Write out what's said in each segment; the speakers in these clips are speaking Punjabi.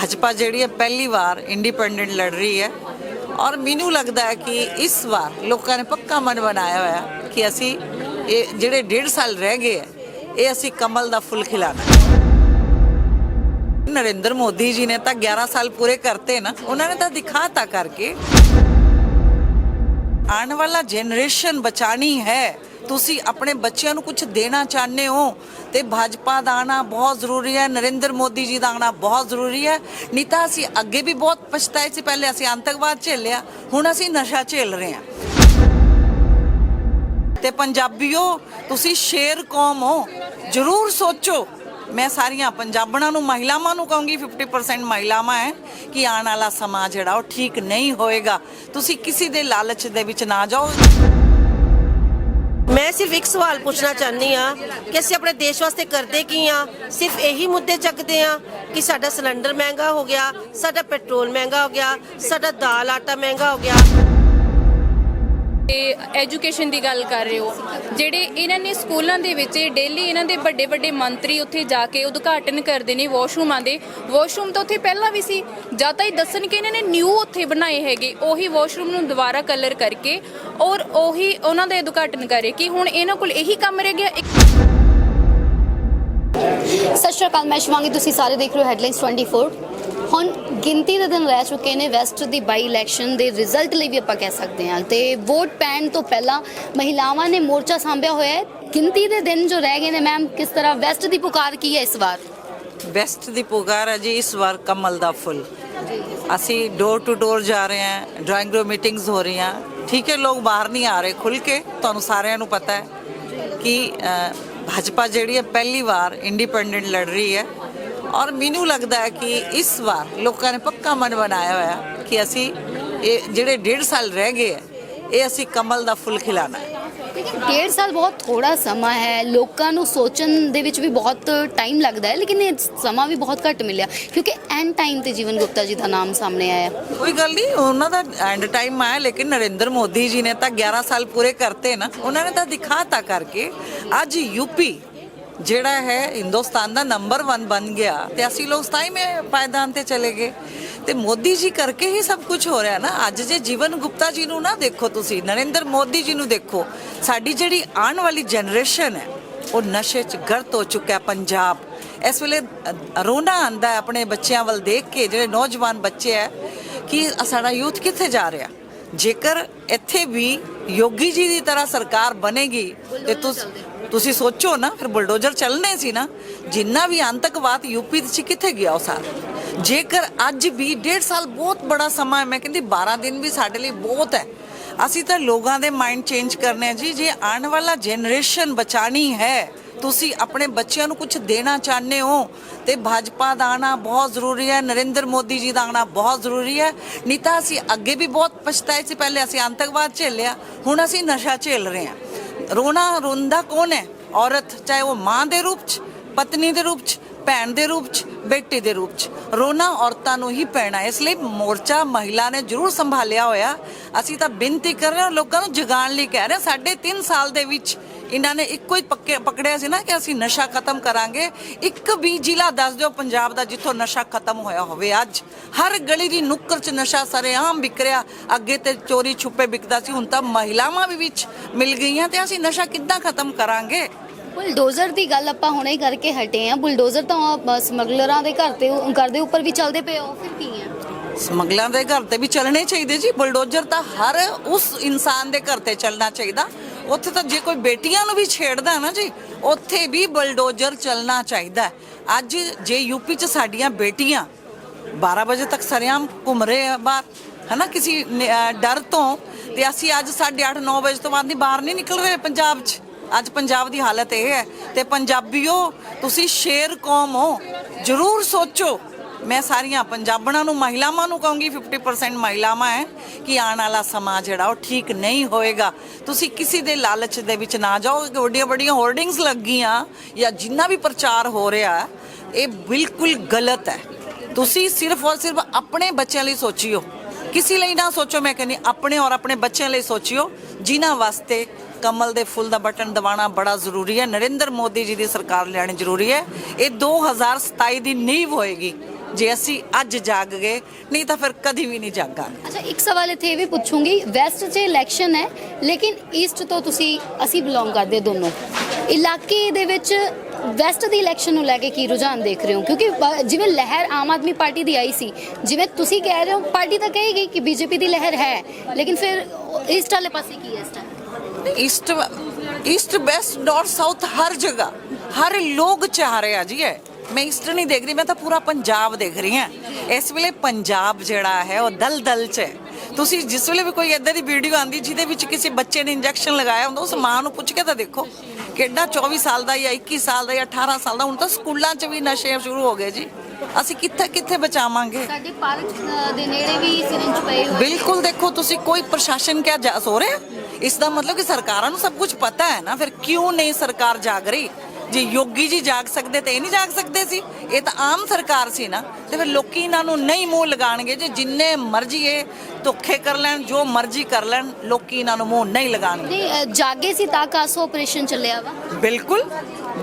ਭਾਜਪਾ ਜਿਹੜੀ ਹੈ ਪਹਿਲੀ ਵਾਰ ਇੰਡੀਪੈਂਡੈਂਟ ਲੜ ਰਹੀ ਹੈ ਔਰ ਮੈਨੂੰ ਲੱਗਦਾ ਹੈ ਕਿ ਇਸ ਵਾਰ ਲੋਕਾਂ ਨੇ ਪੱਕਾ ਮਨ ਬਣਾਇਆ ਹੋਇਆ ਕਿ ਅਸੀਂ ਇਹ ਜਿਹੜੇ ਡੇਢ ਸਾਲ ਰਹਿ ਗਏ ਹੈ, ਇਹ ਅਸੀਂ ਕਮਲ ਦਾ ਫੁੱਲ ਖਿਲਾਣਾ ਨਰਿੰਦਰ ਮੋਦੀ ਜੀ ਨੇ ਤਾਂ 11 ਸਾਲ ਪੂਰੇ ਕਰਤੇ ਨਾ, ਉਹਨਾਂ ਨੇ ਤਾਂ ਦਿਖਾਤਾ ਕਰਕੇ। ਆਉਣ ਵਾਲਾ ਜਨਰੇਸ਼ਨ ਬਚਾਣੀ ਹੈ। ਤੁਸੀਂ ਆਪਣੇ ਬੱਚਿਆਂ ਨੂੰ ਕੁਝ ਦੇਣਾ ਚਾਹੁੰਦੇ ਹੋ ਤੇ ਭਾਜਪਾ ਦਾ ਆਣਾ ਬਹੁਤ ਜ਼ਰੂਰੀ ਹੈ, ਨਰਿੰਦਰ ਮੋਦੀ ਜੀ ਦਾ ਆਣਾ ਬਹੁਤ ਜ਼ਰੂਰੀ ਹੈ। ਨਹੀਂ ਤਾਂ ਅਸੀਂ ਅੱਗੇ ਵੀ ਬਹੁਤ ਪਛਤਾਏ ਸੀ, ਪਹਿਲੇ ਅਸੀਂ ਆਤੰਕਵਾਦ ਝੇਲਿਆ, ਹੁਣ ਅਸੀਂ ਨਸ਼ਾ ਝੇਲ ਰਹੇ ਹਾਂ। ਤੇ ਪੰਜਾਬੀਓ, ਤੁਸੀਂ ਸ਼ੇਰ ਕੌਮ ਹੋ, ਜਰੂਰ ਸੋਚੋ। ਮੈਂ ਸਾਰੀਆਂ ਪੰਜਾਬਣਾਂ ਨੂੰ, ਮਹਿਲਾਵਾਂ ਨੂੰ ਕਹੂੰਗੀ 50% ਮਹਿਲਾਵਾਂ ਹੈ ਕਿ ਆਉਣ ਵਾਲਾ ਸਮਾਂ ਜਿਹੜਾ ਉਹ ਠੀਕ ਨਹੀਂ ਹੋਏਗਾ। ਤੁਸੀਂ ਕਿਸੇ ਦੇ ਲਾਲਚ ਦੇ ਵਿੱਚ ਨਾ ਜਾਓ। ਮੈਂ ਸਿਰਫ ਇੱਕ ਸਵਾਲ ਪੁੱਛਣਾ ਚਾਹੁੰਦੀ ਆ ਕਿ ਅਸੀਂ ਆਪਣੇ ਦੇਸ਼ ਵਾਸਤੇ ਕਰਦੇ ਕੀ ਆ? ਸਿਰਫ ਇਹੀ ਮੁੱਦੇ ਚੱਕਦੇ ਆ ਕਿ ਸਾਡਾ ਸਿਲੰਡਰ ਮਹਿੰਗਾ ਹੋ ਗਿਆ, ਸਾਡਾ ਪੈਟਰੋਲ ਮਹਿੰਗਾ ਹੋ ਗਿਆ, ਸਾਡਾ ਦਾਲ ਆਟਾ ਮਹਿੰਗਾ ਹੋ ਗਿਆ। ਤੇ ਐਜੂਕੇਸ਼ਨ ਦੀ ਗੱਲ ਕਰ ਰਹੇ ਹੋ। ਜਿਹੜੇ ਇਹਨਾਂ ਨੇ ਸਕੂਲਾਂ ਦੇ ਵਿੱਚ ਡੇਲੀ ਇਹਨਾਂ ਦੇ ਵੱਡੇ ਵੱਡੇ ਮੰਤਰੀ ਉੱਥੇ ਜਾ ਕੇ ਉਦਘਾਟਨ ਕਰਦੇ ਨੇ ਵਾਸ਼ਰੂਮਾਂ ਦੇ ਵਾਸ਼ਰੂਮ ਤਾਂ ਉੱਥੇ ਪਹਿਲਾਂ ਵੀ ਸੀ। ਜਾਂ ਤਾਂ ਇਹ ਦੱਸਣ ਕਿ ਇਹਨਾਂ ਨੇ ਨਿਊ ਉੱਥੇ ਬਣਾਏ ਹੈਗੇ। ਉਹੀ ਵਾਸ਼ਰੂਮ ਨੂੰ ਦੁਬਾਰਾ ਕਲਰ ਕਰਕੇ ਔਰ ਉਹੀ ਉਹਨਾਂ ਦਾ ਉਦਘਾਟਨ ਕਰੇ ਕਿ ਹੁਣ ਇਹਨਾਂ ਕੋਲ ਇਹੀ ਕੰਮ ਰਹਿ ਗਿਆ। ਇੱਕ ਸਤਿ ਸ਼੍ਰੀ ਅਕਾਲ, ਮੈਂ ਸ਼ਿਵਾਂਗੀ। ਤੁਸੀਂ ਸਾਰੇ ਦੇਖ ਰਹੇ ਹੋ ਹੈਡਲਾਈਨਸ 24 ਹੁਣ ਗਿਣਤੀ ਦੇ ਦਿਨ ਰਹਿ ਚੁੱਕੇ ਨੇ ਵੈਸਟ ਦੀ ਬਾਈ ਇਲੈਕਸ਼ਨ ਦੇ ਰਿਜ਼ਲਟ ਲਈ ਵੀ ਆਪਾਂ ਕਹਿ ਸਕਦੇ ਹਾਂ। ਤੇ ਵੋਟ ਪੈਣ ਤੋਂ ਪਹਿਲਾਂ ਮਹਿਲਾਵਾਂ ਨੇ ਮੋਰਚਾ ਸਾਂਭਿਆ ਹੋਇਆ ਹੈ। ਗਿਣਤੀ ਦੇ ਦਿਨ ਜੋ ਰਹਿ ਗਏ ਨੇ ਮੈਮ ਕਿਸ ਤਰ੍ਹਾਂ ਵੈਸਟ ਦੀ ਪੁਕਾਰ ਕੀ ਹੈ ਇਸ ਵਾਰ? ਵੈਸਟ ਦੀ ਪੁਕਾਰ ਹੈ ਜੀ, ਇਸ ਵਾਰ ਕਮਲ ਦਾ ਫੁੱਲ। ਅਸੀਂ ਡੋਰ ਟੂ ਡੋਰ ਜਾ ਰਹੇ ਹਾਂ ਡਰਾਇੰਗ ਰੂਮ ਮੀਟਿੰਗਸ ਹੋ ਰਹੀਆਂ। ਠੀਕ ਹੈ, ਲੋਕ ਬਾਹਰ ਨਹੀਂ ਆ ਰਹੇ ਖੁੱਲ ਕੇ। ਤੁਹਾਨੂੰ ਸਾਰਿਆਂ ਨੂੰ ਪਤਾ ਹੈ ਕਿ ਭਾਜਪਾ ਜਿਹੜੀ ਹੈ, ਪਹਿਲੀ ਵਾਰ ਇੰਡੀਪੈਂਡੈਂਟ ਲੜ ਰਹੀ ਹੈ। ਔਰ ਮੈਨੂੰ ਲੱਗਦਾ ਹੈ ਕਿ ਇਸ ਵਾਰ ਲੋਕਾਂ ਨੇ ਪੱਕਾ ਮਨ ਬਣਾਇਆ ਹੋਇਆ ਕਿ ਅਸੀਂ ਇਹ ਜਿਹੜੇ ਡੇਢ ਸਾਲ ਰਹਿ ਗਏ ਹੈ ਇਹ ਅਸੀਂ ਕਮਲ ਦਾ ਫੁੱਲ ਖਿਲਾਣਾ ਹੈ। ਲੇਕਿਨ ਡੇਢ ਸਾਲ ਬਹੁਤ ਥੋੜਾ ਸਮਾਂ ਹੈ। ਲੋਕਾਂ ਨੂੰ ਸੋਚਣ ਦੇ ਵਿੱਚ ਵੀ ਬਹੁਤ ਟਾਈਮ ਲੱਗਦਾ ਹੈ ਲੇਕਿਨ ਇਹ ਸਮਾਂ ਵੀ ਬਹੁਤ ਘੱਟ ਮਿਲਿਆ। ਕਿਉਂਕਿ ਐਂਡ ਟਾਈਮ ਤੇ ਜੀਵਨ ਗੁਪਤਾ ਜੀ ਦਾ ਨਾਮ ਸਾਹਮਣੇ ਆਇਆ। ਕੋਈ ਗੱਲ ਨਹੀਂ ਉਹਨਾਂ ਦਾ ਐਂਡ ਟਾਈਮ ਆਇਆ ਲੇਕਿਨ ਨਰਿੰਦਰ ਮੋਦੀ ਜੀ ਨੇ ਤਾਂ 11 ਸਾਲ ਪੂਰੇ ਕਰਤੇ ਨਾ। ਉਹਨਾਂ ਨੇ ਤਾਂ ਦਿਖਾਤਾ ਕਰਕੇ ਅੱਜ ਯੂਪੀ ਜਿਹੜਾ ਹੈ ਹਿੰਦੁਸਤਾਨ ਦਾ ਨੰਬਰ 1 ਬਣ ਗਿਆ ਤੇ ਅਸੀਂ ਲੋਕ ਸਤਾਈ ਮੇ ਪਾਇਦਾਨ ਤੇ ਚਲੇ ਗਏ। ਤੇ ਮੋਦੀ ਜੀ ਕਰਕੇ ਹੀ ਸਭ ਕੁਝ ਹੋ ਰਿਹਾ ਨਾ। ਅੱਜ ਜੇ ਜੀਵਨ ਗੁਪਤਾ ਜੀ ਨੂੰ ਨਾ ਦੇਖੋ ਤੁਸੀਂ, ਨਰਿੰਦਰ ਮੋਦੀ ਜੀ ਨੂੰ ਦੇਖੋ, ਸਾਡੀ ਜਿਹੜੀ ਆਉਣ ਵਾਲੀ ਜਨਰੇਸ਼ਨ ਹੈ, ਉਹ ਨਸ਼ੇ 'ਚ ਗਰਤ ਹੋ ਚੁੱਕਾ ਪੰਜਾਬ। ਇਸ ਵੇਲੇ ਰੋਣਾ ਆਂਦਾ ਆਪਣੇ ਬੱਚਿਆਂ ਵੱਲ ਦੇਖ ਕੇ, ਜਿਹੜੇ ਨੌਜਵਾਨ ਬੱਚੇ ਹੈ, ਕਿ ਸਾਡਾ ਯੂਥ ਕਿੱਥੇ ਜਾ ਰਿਹਾ। ਜੇਕਰ ਇੱਥੇ ਵੀ ਯੋਗੀ ਜੀ ਦੀ ਤਰ੍ਹਾਂ ਸਰਕਾਰ ਬਣੇਗੀ, ਤੇ ਤੁਸੀਂ ਤੁਸੀਂ ਸੋਚੋ ਨਾ, ਫਿਰ ਬੁਲਡੋਜ਼ਰ ਚੱਲਣੇ ਸੀ ਨਾ, ਜਿੰਨਾ ਵੀ ਆਤੰਕਵਾਦ ਯੂਪੀ ਚ ਕਿੱਥੇ ਗਿਆ ਉਹ ਸਾਰਾ? ਜੇਕਰ ਅੱਜ ਵੀ ਡੇਢ ਸਾਲ ਬਹੁਤ ਬੜਾ ਸਮਾਂ ਹੈ, ਮੈਂ ਕਹਿੰਦੀ 12 ਦਿਨ ਵੀ ਸਾਡੇ ਲਈ ਬਹੁਤ ਹੈ। ਅਸੀਂ ਤਾਂ ਲੋਕਾਂ ਦੇ ਮਾਈਂਡ ਚੇਂਜ ਕਰਨੇ ਆ ਜੀ, ਜੇ ਆਉਣ ਵਾਲਾ ਜਨਰੇਸ਼ਨ ਬਚਾਣੀ ਹੈ, ਤੁਸੀਂ ਆਪਣੇ ਬੱਚਿਆਂ ਨੂੰ ਕੁਝ ਦੇਣਾ ਚਾਹੁੰਦੇ ਹੋ, ਤੇ ਭਾਜਪਾ ਦਾ ਆਣਾ ਬਹੁਤ ਜ਼ਰੂਰੀ ਹੈ, ਨਰਿੰਦਰ ਮੋਦੀ ਜੀ ਦਾ ਆਣਾ ਬਹੁਤ ਜ਼ਰੂਰੀ ਹੈ। ਨਹੀਂ ਤਾਂ ਅਸੀਂ ਅੱਗੇ ਵੀ ਬਹੁਤ ਪਛਤਾਏ ਸੀ, ਪਹਿਲੇ ਅਸੀਂ ਆਤੰਕਵਾਦ ਝੇਲਿਆ, ਹੁਣ ਅਸੀਂ ਨਸ਼ਾ ਝੇਲ ਰਹੇ ਹਾਂ। ਰੋਣਾ ਰੋਂਦਾ ਕੌਣ ਹੈ? ਔਰਤ, ਚਾਹੇ ਉਹ ਮਾਂ ਦੇ ਰੂਪ ਚ, ਪਤਨੀ ਦੇ ਰੂਪ ਚ, ਭੈਣ ਦੇ ਰੂਪ ਚ, ਬੇਟੀ ਦੇ ਰੂਪ ਚ। ਰੋਣਾ ਔਰਤਾਂ ਨੂੰ ਹੀ ਪੈਣਾ ਇਸ ਲਈ ਮੋਰਚਾ ਮਹਿਲਾ ਨੇ ਜ਼ਰੂਰ ਸੰਭਾਲਿਆ ਹੋਇਆ। ਅਸੀਂ ਤਾਂ ਬੇਨਤੀ ਕਰ ਰਹੇ ਹਾਂ, ਲੋਕਾਂ ਨੂੰ ਜਗਾਉਣ ਲਈ ਕਹਿ ਰਹੇ ਹਾਂ, ਸਾਢੇ 3 ਸਾਲ ਦੇ ਵਿੱਚ ਇਹਨਾਂ ਨੇ ਇੱਕੋ ਹੀ ਪੱਕੇ ਪਕੜਿਆ ਸੀ ਨਾ ਕਿ ਅਸੀਂ ਨਸ਼ਾ ਖਤਮ ਕਰਾਂਗੇ। ਇੱਕ ਵੀ ਜ਼ਿਲ੍ਹਾ ਦੱਸ ਦਿਓ ਪੰਜਾਬ ਦਾ ਜਿੱਥੋਂ ਨਸ਼ਾ ਖਤਮ ਹੋਇਆ ਹੋਵੇ ਅੱਜ। ਹਰ ਗਲੀ ਦੀ ਨੁੱਕਰ 'ਚ ਨਸ਼ਾ ਸਰੇਆਮ ਵਿਕ ਰਿਹਾ। ਅੱਗੇ ਤੇ ਚੋਰੀ ਛੁਪੇ ਵਿਕਦਾ ਸੀ ਹੁਣ ਤਾਂ ਮਹਿਲਾਵਾਂ ਵੀ ਵਿੱਚ ਮਿਲ ਗਈਆਂ ਤੇ ਅਸੀਂ ਨਸ਼ਾ ਕਿੱਦਾਂ ਖਤਮ ਕਰਾਂਗੇ? ਬੁਲਡੋਜ਼ਰ ਦੀ ਗੱਲ ਆਪਾਂ ਹੁਣੇ ਹੀ ਕਰਕੇ ਹਟੇ ਆ। ਬੁਲਡੋਜ਼ਰ ਤਾਂ ਸਮਗਲਰਾਂ ਦੇ ਘਰ ਤੇ ਘਰ ਦੇ ਉੱਪਰ ਵੀ ਚੱਲਦੇ ਪਏ ਆ, ਉਹ ਫਿਰ ਕੀ ਹੈ ਸਮਗਲਾਂ ਦੇ ਘਰ ਤੇ ਵੀ ਚੱਲਣੇ ਚਾਹੀਦੇ ਜੀ। ਬੁਲਡੋਜ਼ਰ ਤਾਂ ਹਰ ਉਸ ਇਨਸਾਨ ਦੇ ਘਰ ਤੇ ਚੱਲਣਾ ਚਾਹੀਦਾ। ਉੱਥੇ ਤਾਂ ਜੇ ਕੋਈ ਬੇਟੀਆਂ ਨੂੰ ਵੀ ਛੇੜਦਾ ਨਾ ਜੀ, ਉੱਥੇ ਵੀ ਬਲਡੋਜਰ ਚੱਲਣਾ ਚਾਹੀਦਾ ਅੱਜ ਜੇ ਯੂਪੀ 'ਚ ਸਾਡੀਆਂ ਬੇਟੀਆਂ 12 ਵਜੇ ਤੱਕ ਸਰਿਆਮ ਘੁੰਮ ਰਹੇ ਆ ਬਾਹਰ, ਹਨਾ, ਕਿਸੇ ਡਰ ਤੋਂ, ਤੇ ਅਸੀਂ ਅੱਜ 8:30 9 ਵਜੇ ਤੋਂ ਬਾਅਦ ਨਹੀਂ, ਬਾਹਰ ਨਹੀਂ ਨਿਕਲ ਰਹੇ ਪੰਜਾਬ 'ਚ। ਅੱਜ ਪੰਜਾਬ ਦੀ ਹਾਲਤ ਇਹ ਹੈ, ਤੇ ਪੰਜਾਬੀਓ, ਤੁਸੀਂ ਸ਼ੇਰ ਕੌਮ ਹੋ, ਜਰੂਰ ਸੋਚੋ ਮੈਂ ਸਾਰੀਆਂ ਪੰਜਾਬਣਾਂ ਨੂੰ, ਮਹਿਲਾਵਾਂ ਨੂੰ ਕਹੂੰਗੀ 50% ਮਹਿਲਾਵਾਂ ਹੈ ਕਿ ਆਉਣ ਵਾਲਾ ਸਮਾਂ ਜਿਹੜਾ ਉਹ ਠੀਕ ਨਹੀਂ ਹੋਏਗਾ। ਤੁਸੀਂ ਕਿਸੇ ਦੇ ਲਾਲਚ ਦੇ ਵਿੱਚ ਨਾ ਜਾਓ ਵੱਡੀਆਂ ਵੱਡੀਆਂ ਹੋਰਡਿੰਗਸ ਲੱਗੀਆਂ, ਜਾਂ ਜਿੰਨਾ ਵੀ ਪ੍ਰਚਾਰ ਹੋ ਰਿਹਾ, ਇਹ ਬਿਲਕੁਲ ਗਲਤ ਹੈ ਤੁਸੀਂ ਸਿਰਫ ਔਰ ਸਿਰਫ ਆਪਣੇ ਬੱਚਿਆਂ ਲਈ ਸੋਚਿਓ। ਕਿਸੇ ਲਈ ਨਾ ਸੋਚੋ, ਮੈਂ ਕਹਿੰਦੀ ਆਪਣੇ ਔਰ ਆਪਣੇ ਬੱਚਿਆਂ ਲਈ ਸੋਚਿਓ, ਜਿਨ੍ਹਾਂ ਵਾਸਤੇ ਕਮਲ ਦੇ ਫੁੱਲ ਦਾ ਬਟਨ ਦਬਾਉਣਾ ਬੜਾ ਜ਼ਰੂਰੀ ਹੈ ਨਰਿੰਦਰ ਮੋਦੀ ਜੀ ਦੀ ਸਰਕਾਰ ਲੈਣੀ ਜ਼ਰੂਰੀ ਹੈ ਇਹ 2027 ਦੀ ਨੀਂਵ ਹੋਏਗੀ। ਜੇ ਅਸੀਂ ਅੱਜ ਜਾਗ ਗਏ ਨਹੀਂ ਤਾਂ ਫਿਰ ਕਦੀ ਵੀ ਨਹੀਂ ਜਾਗਾਂਗੇ। ਅੱਛਾ ਇੱਕ ਸਵਾਲ ਇੱਥੇ ਇਹ ਵੀ ਪੁੱਛੂੰਗੀ ਵੈਸਟ 'ਚ ਇਲੈਕਸ਼ਨ ਹੈ ਲੇਕਿਨ ਈਸਟ ਤੋਂ ਤੁਸੀਂ ਅਸੀਂ ਬਿਲੋਂਗ ਕਰਦੇ ਹਾਂ ਦੋਨੋਂ। ਇਲਾਕੇ ਦੇ ਵਿੱਚ ਵੈਸਟ ਦੀ ਇਲੈਕਸ਼ਨ ਨੂੰ ਲੈ ਕੇ ਕੀ ਰੁਝਾਨ ਦੇਖ ਰਹੇ ਹੋ? ਕਿਉਂਕਿ ਜਿਵੇਂ ਲਹਿਰ ਆਮ ਆਦਮੀ ਪਾਰਟੀ ਦੀ ਆਈ ਸੀ ਜਿਵੇਂ ਤੁਸੀਂ ਕਹਿ ਰਹੇ ਹੋ ਪਾਰਟੀ ਤਾਂ ਕਹੇਗੀ ਕਿ ਬੀਜੇਪੀ ਦੀ ਲਹਿਰ ਹੈ ਲੇਕਿਨ ਫਿਰ ਈਸਟ ਵਾਲੇ ਪਾਸੇ ਕੀ ਹੈ ਇਸ time east east west north south ਹਰ ਜਗ੍ਹਾ ਹਰ ਲੋਕ ਚਾਹ ਰਿਹਾ ਜੀ ਹੈ ਮੈਂ ਈਸਟ ਨਹੀਂ ਦੇਖ ਰਹੀ ਮੈਂ ਤਾਂ ਪੂਰਾ ਪੰਜਾਬ ਦੇਖ ਰਹੀ ਹਾਂ। ਇਸ ਵੇਲੇ ਪੰਜਾਬ ਜਿਹੜਾ ਹੈ ਉਹ ਦਲ ਦਲ ਚ ਹੈ। ਤੁਸੀਂ ਜਿਸ ਵੇਲੇ ਵੀ ਕੋਈ ਇਦਾਂ ਦੀ ਵੀਡੀਓ ਆਂਦੀ ਜਿਹਦੇ ਵਿੱਚ ਕਿਸੇ ਬੱਚੇ ਨੇ ਇੰਜੈਕਸ਼ਨ ਲਗਾਇਆ ਹੁੰਦਾ ਉਸ ਮਾਂ ਨੂੰ ਪੁੱਛ ਕੇ ਤਾਂ ਦੇਖੋ ਕਿੱਡਾ 24 ਸਾਲ ਦਾ ਜਾਂ 21 ਸਾਲ ਦਾ ਜਾਂ 18 ਸਾਲ ਦਾ ਹੁਣ ਤਾਂ ਸਕੂਲਾਂ 'ਚ ਵੀ ਨਸ਼ੇ ਸ਼ੁਰੂ ਹੋ ਗਏ ਜੀ। ਅਸੀਂ ਕਿੱਥੇ ਕਿੱਥੇ ਬਚਾਵਾਂਗੇ? ਸਾਡੇ ਪਾਰਕ ਦੇ ਨੇੜੇ ਵੀ ਸਿਰਿੰਜ ਪਏ ਹੋਏ ਬਿਲਕੁਲ ਦੇਖੋ ਤੁਸੀਂ ਕੋਈ ਪ੍ਰਸ਼ਾਸਨ ਕਿਆ ਜਾ ਸੋ ਰਿਹਾ? ਇਸ ਦਾ ਮਤਲਬ ਕਿ ਸਰਕਾਰਾਂ ਨੂੰ ਸਭ ਕੁਝ ਪਤਾ ਹੈ ਨਾ ਫਿਰ ਕਿਉਂ ਨਹੀਂ ਸਰਕਾਰ ਜਾਗ ਰਹੀ? ਜੇ ਯੋਗੀ ਜੀ ਜਾਗ ਸਕਦੇ ਤੇ ਇਹ ਨਹੀਂ ਜਾਗ ਸਕਦੇ ਸੀ। ਇਹ ਤਾਂ ਆਮ ਸਰਕਾਰ ਸੀ ਨਾ। ਤੇ ਫਿਰ ਲੋਕੀ ਇਹਨਾਂ ਨੂੰ ਨਹੀਂ ਮੂੰਹ ਲਗਾਣਗੇ ਜੇ ਜਿੰਨੇ ਮਰਜ਼ੀ ਇਹ ਧੋਖੇ ਕਰ ਲੈਣ ਜੋ ਮਰਜ਼ੀ ਕਰ ਲੈਣ ਲੋਕੀ ਇਹਨਾਂ ਨੂੰ ਮੂੰਹ ਨਹੀਂ ਲਗਾਣਗੇ ਨਹੀਂ ਜਾਗੇ ਸੀ ਤਾਂ ਕਾਸੋ ਆਪਰੇਸ਼ਨ ਚੱਲਿਆ ਵਾ? ਬਿਲਕੁਲ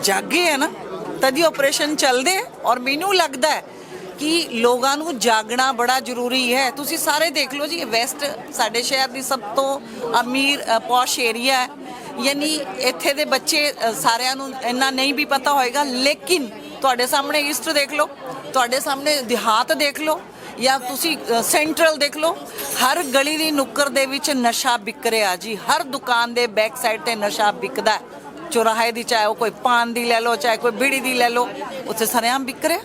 ਜਾਗੇ ਹੈ ਨਾ। ਤਦੀ ਆਪਰੇਸ਼ਨ ਚੱਲਦੇ ਔਰ ਮੈਨੂੰ ਲੱਗਦਾ ਹੈ ਕਿ ਲੋਕਾਂ ਨੂੰ ਜਾਗਣਾ ਬੜਾ ਜ਼ਰੂਰੀ ਹੈ। ਤੁਸੀਂ ਸਾਰੇ ਦੇਖ ਲਓ ਜੀ ਵੈਸਟ ਸਾਡੇ ਸ਼ਹਿਰ ਦੀ ਸਭ ਤੋਂ ਅਮੀਰ ਪੌਸ਼ ਏਰੀਆ ਹੈ। ਯਾਨੀ ਇੱਥੇ ਦੇ ਬੱਚੇ ਸਾਰਿਆਂ ਨੂੰ ਇੰਨਾ ਨਹੀਂ ਵੀ ਪਤਾ ਹੋਏਗਾ, ਲੇਕਿਨ ਤੁਹਾਡੇ ਸਾਹਮਣੇ ਈਸਟ ਦੇਖ ਲਓ, ਤੁਹਾਡੇ ਸਾਹਮਣੇ ਦਿਹਾਤ ਦੇਖ ਲਓ, ਜਾਂ ਤੁਸੀਂ ਸੈਂਟਰਲ ਦੇਖ ਲਓ, ਹਰ ਗਲੀ ਦੀ ਨੁੱਕਰ ਦੇ ਵਿੱਚ ਨਸ਼ਾ ਵਿਕ ਰਿਹਾ ਜੀ। ਹਰ ਦੁਕਾਨ ਦੇ ਬੈਕ ਸਾਈਡ ਤੇ ਨਸ਼ਾ ਵਿਕਦਾ ਚੁਰਾਹੇ ਦੀ ਚਾਹੇ ਉਹ ਕੋਈ ਪਾਨ ਦੀ ਲੈ ਲਓ, ਚਾਹੇ ਕੋਈ ਬੀੜੀ ਦੀ ਲੈ ਲਓ, ਉੱਥੇ ਸਰੇਆਮ ਵਿਕ ਰਿਹਾ।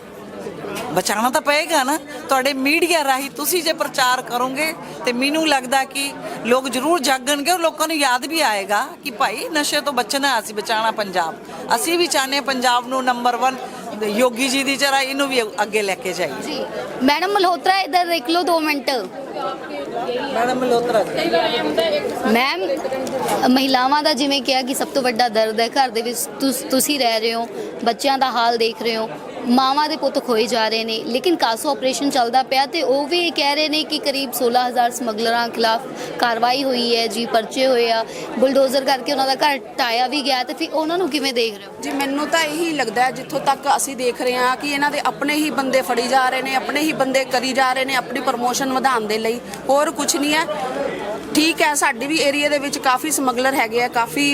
ਬਚਾਉਣਾ ਤਾਂ ਪਏਗਾ ਨਾ। ਤੁਹਾਡੇ ਮੀਡੀਆ ਰਾਹੀਂ ਤੁਸੀਂ ਜੇ ਪ੍ਰਚਾਰ ਕਰੋਗੇ ਤੇ ਮੈਨੂੰ ਲੱਗਦਾ ਕਿ ਲੋਕ ਜ਼ਰੂਰ ਜਾਗਣਗੇ ਔਰ ਲੋਕਾਂ ਨੂੰ ਯਾਦ ਵੀ ਆਏਗਾ ਕਿ ਭਾਈ ਨਸ਼ੇ ਤੋਂ ਬਚਣਾ ਅਸੀਂ ਬਚਾਉਣਾ ਪੰਜਾਬ। ਅਸੀਂ ਵੀ ਚਾਹੁੰਦੇ ਹਾਂ ਪੰਜਾਬ ਨੂੰ ਨੰਬਰ 1 ਯੋਗੀ ਜੀ ਦੀ ਤਰ੍ਹਾਂ ਇਹਨੂੰ ਵੀ ਅੱਗੇ ਲੈ ਕੇ ਜਾਈਏ। ਜੀ। ਮੈਡਮ ਮਲਹੋਤਰਾ ਇੱਧਰ ਦੇਖ ਲਓ 2 ਮਿੰਟ। ਮੈਡਮ ਮਲੋਤਰਾ ਮੈਮ ਮਹਿਲਾਵਾਂ ਦਾ ਜਿਵੇਂ ਕਿਹਾ ਕਿ ਸਭ ਤੋਂ ਵੱਡਾ ਦਰਦ ਹੈ ਘਰ ਦੇ ਵਿੱਚ ਤੁਸੀਂ ਰਹਿ ਰਹੇ ਹੋ ਬੱਚਿਆਂ ਦਾ ਹਾਲ ਦੇਖ ਰਹੇ ਹੋ। ਮਾਵਾਂ ਦੇ ਪੁੱਤ ਖੋਏ ਜਾ ਰਹੇ ਨੇ। ਲੇਕਿਨ ਕਾਸੋ ਆਪਰੇਸ਼ਨ ਚੱਲਦਾ ਪਿਆ ਤੇ ਉਹ ਵੀ ਇਹ ਕਹਿ ਰਹੇ ਨੇ ਕਿ ਕਰੀਬ 16000 ਸਮਗਲਰਾਂ ਖਿਲਾਫ ਕਾਰਵਾਈ ਹੋਈ ਹੈ, ਜੀ ਪਰਚੇ ਹੋਏ ਆ। ਬੁਲਡੋਜ਼ਰ ਕਰਕੇ ਉਹਨਾਂ ਦਾ ਘਰ ਟਾਇਆ ਵੀ ਗਿਆ ਤੇ ਫਿਰ ਉਹਨਾਂ ਨੂੰ ਕਿਵੇਂ ਦੇਖ ਰਹੇ ਹੋ? ਜੀ, ਮੈਨੂੰ ਤਾਂ ਇਹੀ ਲੱਗਦਾ ਹੈ ਜਿੱਥੋਂ ਤੱਕ ਅਸੀਂ ਦੇਖ ਰਹੇ ਹਾਂ ਕਿ ਇਹਨਾਂ ਦੇ ਆਪਣੇ ਹੀ ਬੰਦੇ ਫੜੀ ਜਾ ਰਹੇ ਨੇ, ਆਪਣੇ ਹੀ ਬੰਦੇ ਕਰੀ ਜਾ ਰਹੇ ਨੇ ਆਪਣੀ ਪ੍ਰਮੋਸ਼ਨ ਵਧਾਉਣ ਦੇ ਲਈ। ਹੋਰ ਕੁਝ ਨਹੀਂ ਹੈ। ਠੀਕ ਹੈ, ਸਾਡੇ ਵੀ ਏਰੀਆ ਦੇ ਵਿੱਚ ਕਾਫੀ ਸਮਗਲਰ ਹੈਗੇ ਆ, ਕਾਫੀ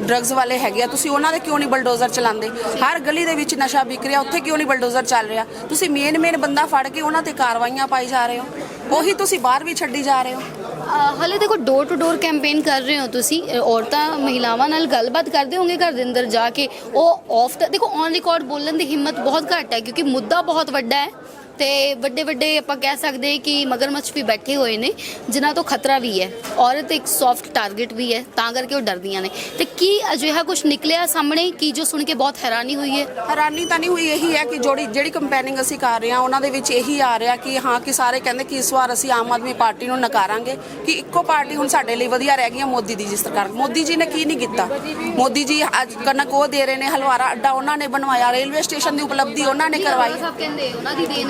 ਡਰੱਗਸ ਵਾਲੇ ਹੈਗੇ ਆ। ਤੁਸੀਂ ਉਹਨਾਂ ਦੇ ਕਿਉਂ ਨਹੀਂ ਬਲਡੋਜ਼ਰ ਚਲਾਉਂਦੇ? ਹਰ ਗਲੀ ਦੇ ਵਿੱਚ ਨਸ਼ਾ ਵਿਕ ਰਿਹਾ, ਉੱਥੇ ਕਿਉਂ ਨਹੀਂ ਬਲਡੋਜ਼ਰ ਚੱਲ ਰਿਹਾ? ਤੁਸੀਂ ਮੇਨ ਮੇਨ ਬੰਦਾ ਫੜ ਕੇ ਉਹਨਾਂ ਤੇ ਕਾਰਵਾਈਆਂ ਪਾਈ ਜਾ ਰਹੇ ਹੋ। ਉਹੀ ਤੁਸੀਂ ਬਾਹਰ ਵੀ ਛੱਡੀ ਜਾ ਰਹੇ ਹੋ। ਅਹ ਹਲੇ ਦੇਖੋ ਡੋਰ ਟੂ ਡੋਰ ਕੈਂਪੇਨ ਕਰ ਰਹੇ ਹੋ ਤੁਸੀਂ। ਔਰਤਾਂ, ਮਹਿਲਾਵਾਂ ਨਾਲ ਗੱਲਬਾਤ ਕਰਦੇ ਹੋਗੇ ਘਰ ਦੇ ਅੰਦਰ ਜਾ ਕੇ। ਉਹ ਆਫ ਦੇਖੋ ਔਨ ਰਿਕਾਰਡ ਬੋਲਣ ਦੀ ਹਿੰਮਤ ਬਹੁਤ ਘੱਟ ਹੈ, ਕਿਉਂਕਿ ਮੁੱਦਾ ਬਹੁਤ ਵੱਡਾ ਹੈ। ਤੇ ਵੱਡੇ ਵੱਡੇ ਆਪਾਂ ਕਹਿ ਸਕਦੇ ਕਿ ਮਗਰਮੱਛ ਵੀ ਬੈਠੇ ਹੋਏ ਨੇ ਜਿਨ੍ਹਾਂ ਤੋਂ ਖਤਰਾ ਵੀ ਹੈ। ਔਰਤ ਇੱਕ ਸੌਫਟ ਟਾਰਗੇਟ ਵੀ ਹੈ ਤਾਂ ਕਰਕੇ ਉਹ ਡਰਦੀਆਂ ਨੇ। ਤੇ ਕੀ ਅਜਿਹਾ ਕੁਝ ਨਿਕਲਿਆ ਸਾਹਮਣੇ ਕੀ ਜੋ ਸੁਣ ਕੇ ਬਹੁਤ ਹੈਰਾਨੀ ਹੋਈ ਹੈ? ਹੈਰਾਨੀ ਤਾਂ ਨਹੀਂ ਹੋਈ ਇਹੀ ਹੈ ਕਿ ਜਿਹੜੀ ਜਿਹੜੀ ਕੰਪੇਨਿੰਗ ਅਸੀਂ ਕਰ ਰਹੇ ਹਾਂ ਉਹਨਾਂ ਦੇ ਵਿੱਚ ਇਹੀ ਆ ਰਿਹਾ ਕਿ ਹਾਂ ਕਿ ਸਾਰੇ ਕਹਿੰਦੇ ਕਿ ਇਸ ਵਾਰ ਅਸੀਂ ਆਮ ਆਦਮੀ ਪਾਰਟੀ ਨੂੰ ਨਕਾਰਾਂਗੇ ਕਿ ਇੱਕੋ ਪਾਰਟੀ ਹੁਣ ਸਾਡੇ ਲਈ ਵਧੀਆ ਰਹਿ ਗਈ ਹੈ ਮੋਦੀ ਦੀ ਜੀ ਸਰਕਾਰ ਮੋਦੀ ਜੀ ਨੇ ਕੀ ਨਹੀਂ ਕੀਤਾ? ਮੋਦੀ ਜੀ ਅੱਜ ਕਣਕ ਉਹ ਦੇ ਰਹੇ ਨੇ ਹਲਵਾਰਾ ਅੱਡਾ ਉਹਨਾਂ ਨੇ ਬਣਵਾਇਆ ਰੇਲਵੇ ਸਟੇਸ਼ਨ ਦੀ ਉਪਲਬਧੀ ਉਹਨਾਂ ਨੇ ਕਰਵਾਈ। ਸਾਹਿਬ ਕਹਿੰਦੇ ਉਹਨਾਂ ਦੀ ਦੇਣ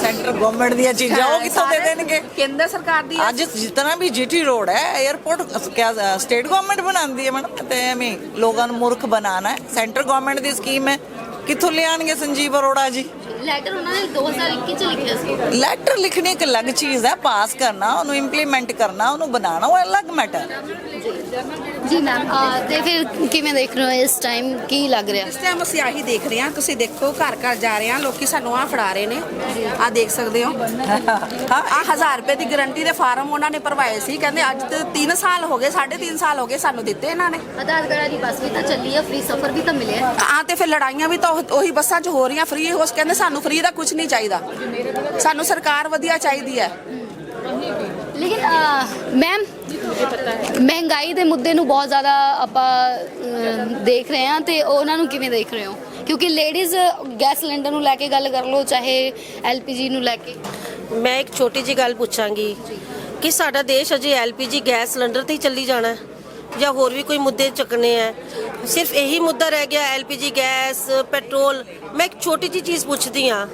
ਸੈਂਟਰ ਗਵਰਨਮੈਂਟ ਦੀਆਂ ਚੀਜ਼ਾਂ ਉਹ ਕਿੱਥੋਂ ਦੇ ਦੇਣਗੇ? ਕੇਂਦਰ ਸਰਕਾਰ ਦੀ ਅੱਜ ਜਿਤਨਾ ਵੀ ਜੀਟੀ ਰੋਡ ਹੈ 에어ਪੋਰਟ ਕਿਆ ਸਟੇਟ ਗਵਰਨਮੈਂਟ ਬਣਾਉਂਦੀ ਹੈ ਮੈਡਮ ਤੇ ਐਵੇਂ ਲੋਕਾਂ ਨੂੰ ਮੂਰਖ ਬਣਾਉਣਾ ਹੈ। ਸੈਂਟਰ ਗਵਰਨਮੈਂਟ ਦੀ ਸਕੀਮ ਹੈ। ਕਿੱਥੋਂ ਲਿਆਣਗੇ ਸੰਜੀਵ ਅਰੋੜਾ ਜੀ? ਲੈਟਰ ਉਹਨਾਂ ਨੇ 2021 ਚ ਲਿਖਿਆ ਸੀ। ਲੈਟਰ ਲਿਖਣੀ ਇੱਕ ਅਲੱਗ ਚੀਜ਼ ਹੈ ਪਾਸ ਕਰਨਾ ਉਹਨੂੰ ਇੰਪਲੀਮੈਂਟ ਕਰਨਾ ਉਹਨੂੰ ਬਣਾਉਣਾ ਉਹ ਅਲੱਗ ਮੈਟਰ ਜੀ ਮੈਮ ਤੇ ਫਿਰ ਕਿਵੇਂ ਦੇਖ ਰਹੇ ਹੋ ਇਸ ਟਾਈਮ ਕੀ ਲੱਗ ਰਿਹਾ? ਇਸ ਟਾਈਮ ਅਸੀਂ ਆਹੀ ਦੇਖ ਰਹੇ ਹਾਂ ਤੁਸੀਂ ਦੇਖੋ ਘਰ ਘਰ ਜਾ ਰਹੇ ਹਾਂ ਲੋਕੀ ਸਾਨੂੰ ਆ ਫੜਾ ਰਹੇ ਨੇ। ਆ ਦੇਖ ਸਕਦੇ ਹੋ। ਹਾਂ। ਆ 1000 ਰੁਪਏ ਦੀ ਗਾਰੰਟੀ ਦੇ ਫਾਰਮ ਉਹਨਾਂ ਨੇ ਭਰਵਾਏ ਸੀ ਕਹਿੰਦੇ ਅੱਜ ਤੇ 3 ਸਾਲ ਹੋ ਗਏ 3.5 ਸਾਲ ਹੋ ਗਏ ਸਾਨੂੰ ਦਿੱਤੇ ਇਹਨਾਂ ਨੇ। ਆਧਾਰ ਕਾਰਡ ਦੀ ਬੱਸ ਵੀ ਤਾਂ ਚੱਲੀ ਹੈ ਫ੍ਰੀ ਸਫਰ ਵੀ ਤਾਂ ਮਿਲਿਆ। ਆ ਤੇ ਫਿਰ ਲੜਾਈਆਂ ਵੀ ਤਾਂ ਉਹ- ਉਹੀ ਬੱਸਾਂ 'ਚ ਹੋ ਰਹੀਆਂ ਫ੍ਰੀ ਉਸ ਕਹਿੰਦੇ ਸਾਨੂੰ ਫ੍ਰੀ ਦਾ ਕੁਝ ਨਹੀਂ ਚਾਹੀਦਾ। ਸਾਨੂੰ ਸਰਕਾਰ ਵਧੀਆ ਚਾਹੀਦੀ ਹੈ। ਲੇਕਿਨ ਮੈਮ ਮਹਿੰਗਾਈ ਦੇ ਮੁੱਦੇ ਨੂੰ ਬਹੁਤ ਜ਼ਿਆਦਾ ਆਪਾਂ ਦੇਖ ਰਹੇ ਹਾਂ ਤੇ ਉਹਨਾਂ ਨੂੰ ਕਿਵੇਂ ਦੇਖ ਰਹੇ ਹੋ? ਕਿਉਂਕਿ ਲੇਡੀਜ਼ ਗੈਸ ਸਿਲੰਡਰ ਨੂੰ ਲੈ ਕੇ ਗੱਲ ਕਰ ਲਓ ਚਾਹੇ ਐਲਪੀਜੀ ਨੂੰ ਲੈ ਕੇ। ਮੈਂ ਇੱਕ ਛੋਟੀ ਜੀ ਗੱਲ ਪੁੱਛਾਂਗੀ ਕਿ ਸਾਡਾ ਦੇਸ਼ ਅਜੇ ਐਲਪੀਜੀ ਗੈਸ ਸਿਲੰਡਰ ਤੇ ਹੀ ਚੱਲੀ ਜਾਣਾ ਹੈ? ਜਾਂ ਹੋਰ ਵੀ ਕੋਈ ਮੁੱਦੇ ਚੱਕਣੇ ਹੈ ਸਿਰਫ ਇਹੀ ਮੁੱਦਾ ਰਹਿ ਗਿਆ ਐਲਪੀਜੀ ਗੈਸ, ਪੈਟਰੋਲ। ਮੈਂ ਇੱਕ ਛੋਟੀ ਜੀ ਚੀਜ਼ ਪੁੱਛਦੀ ਹਾਂ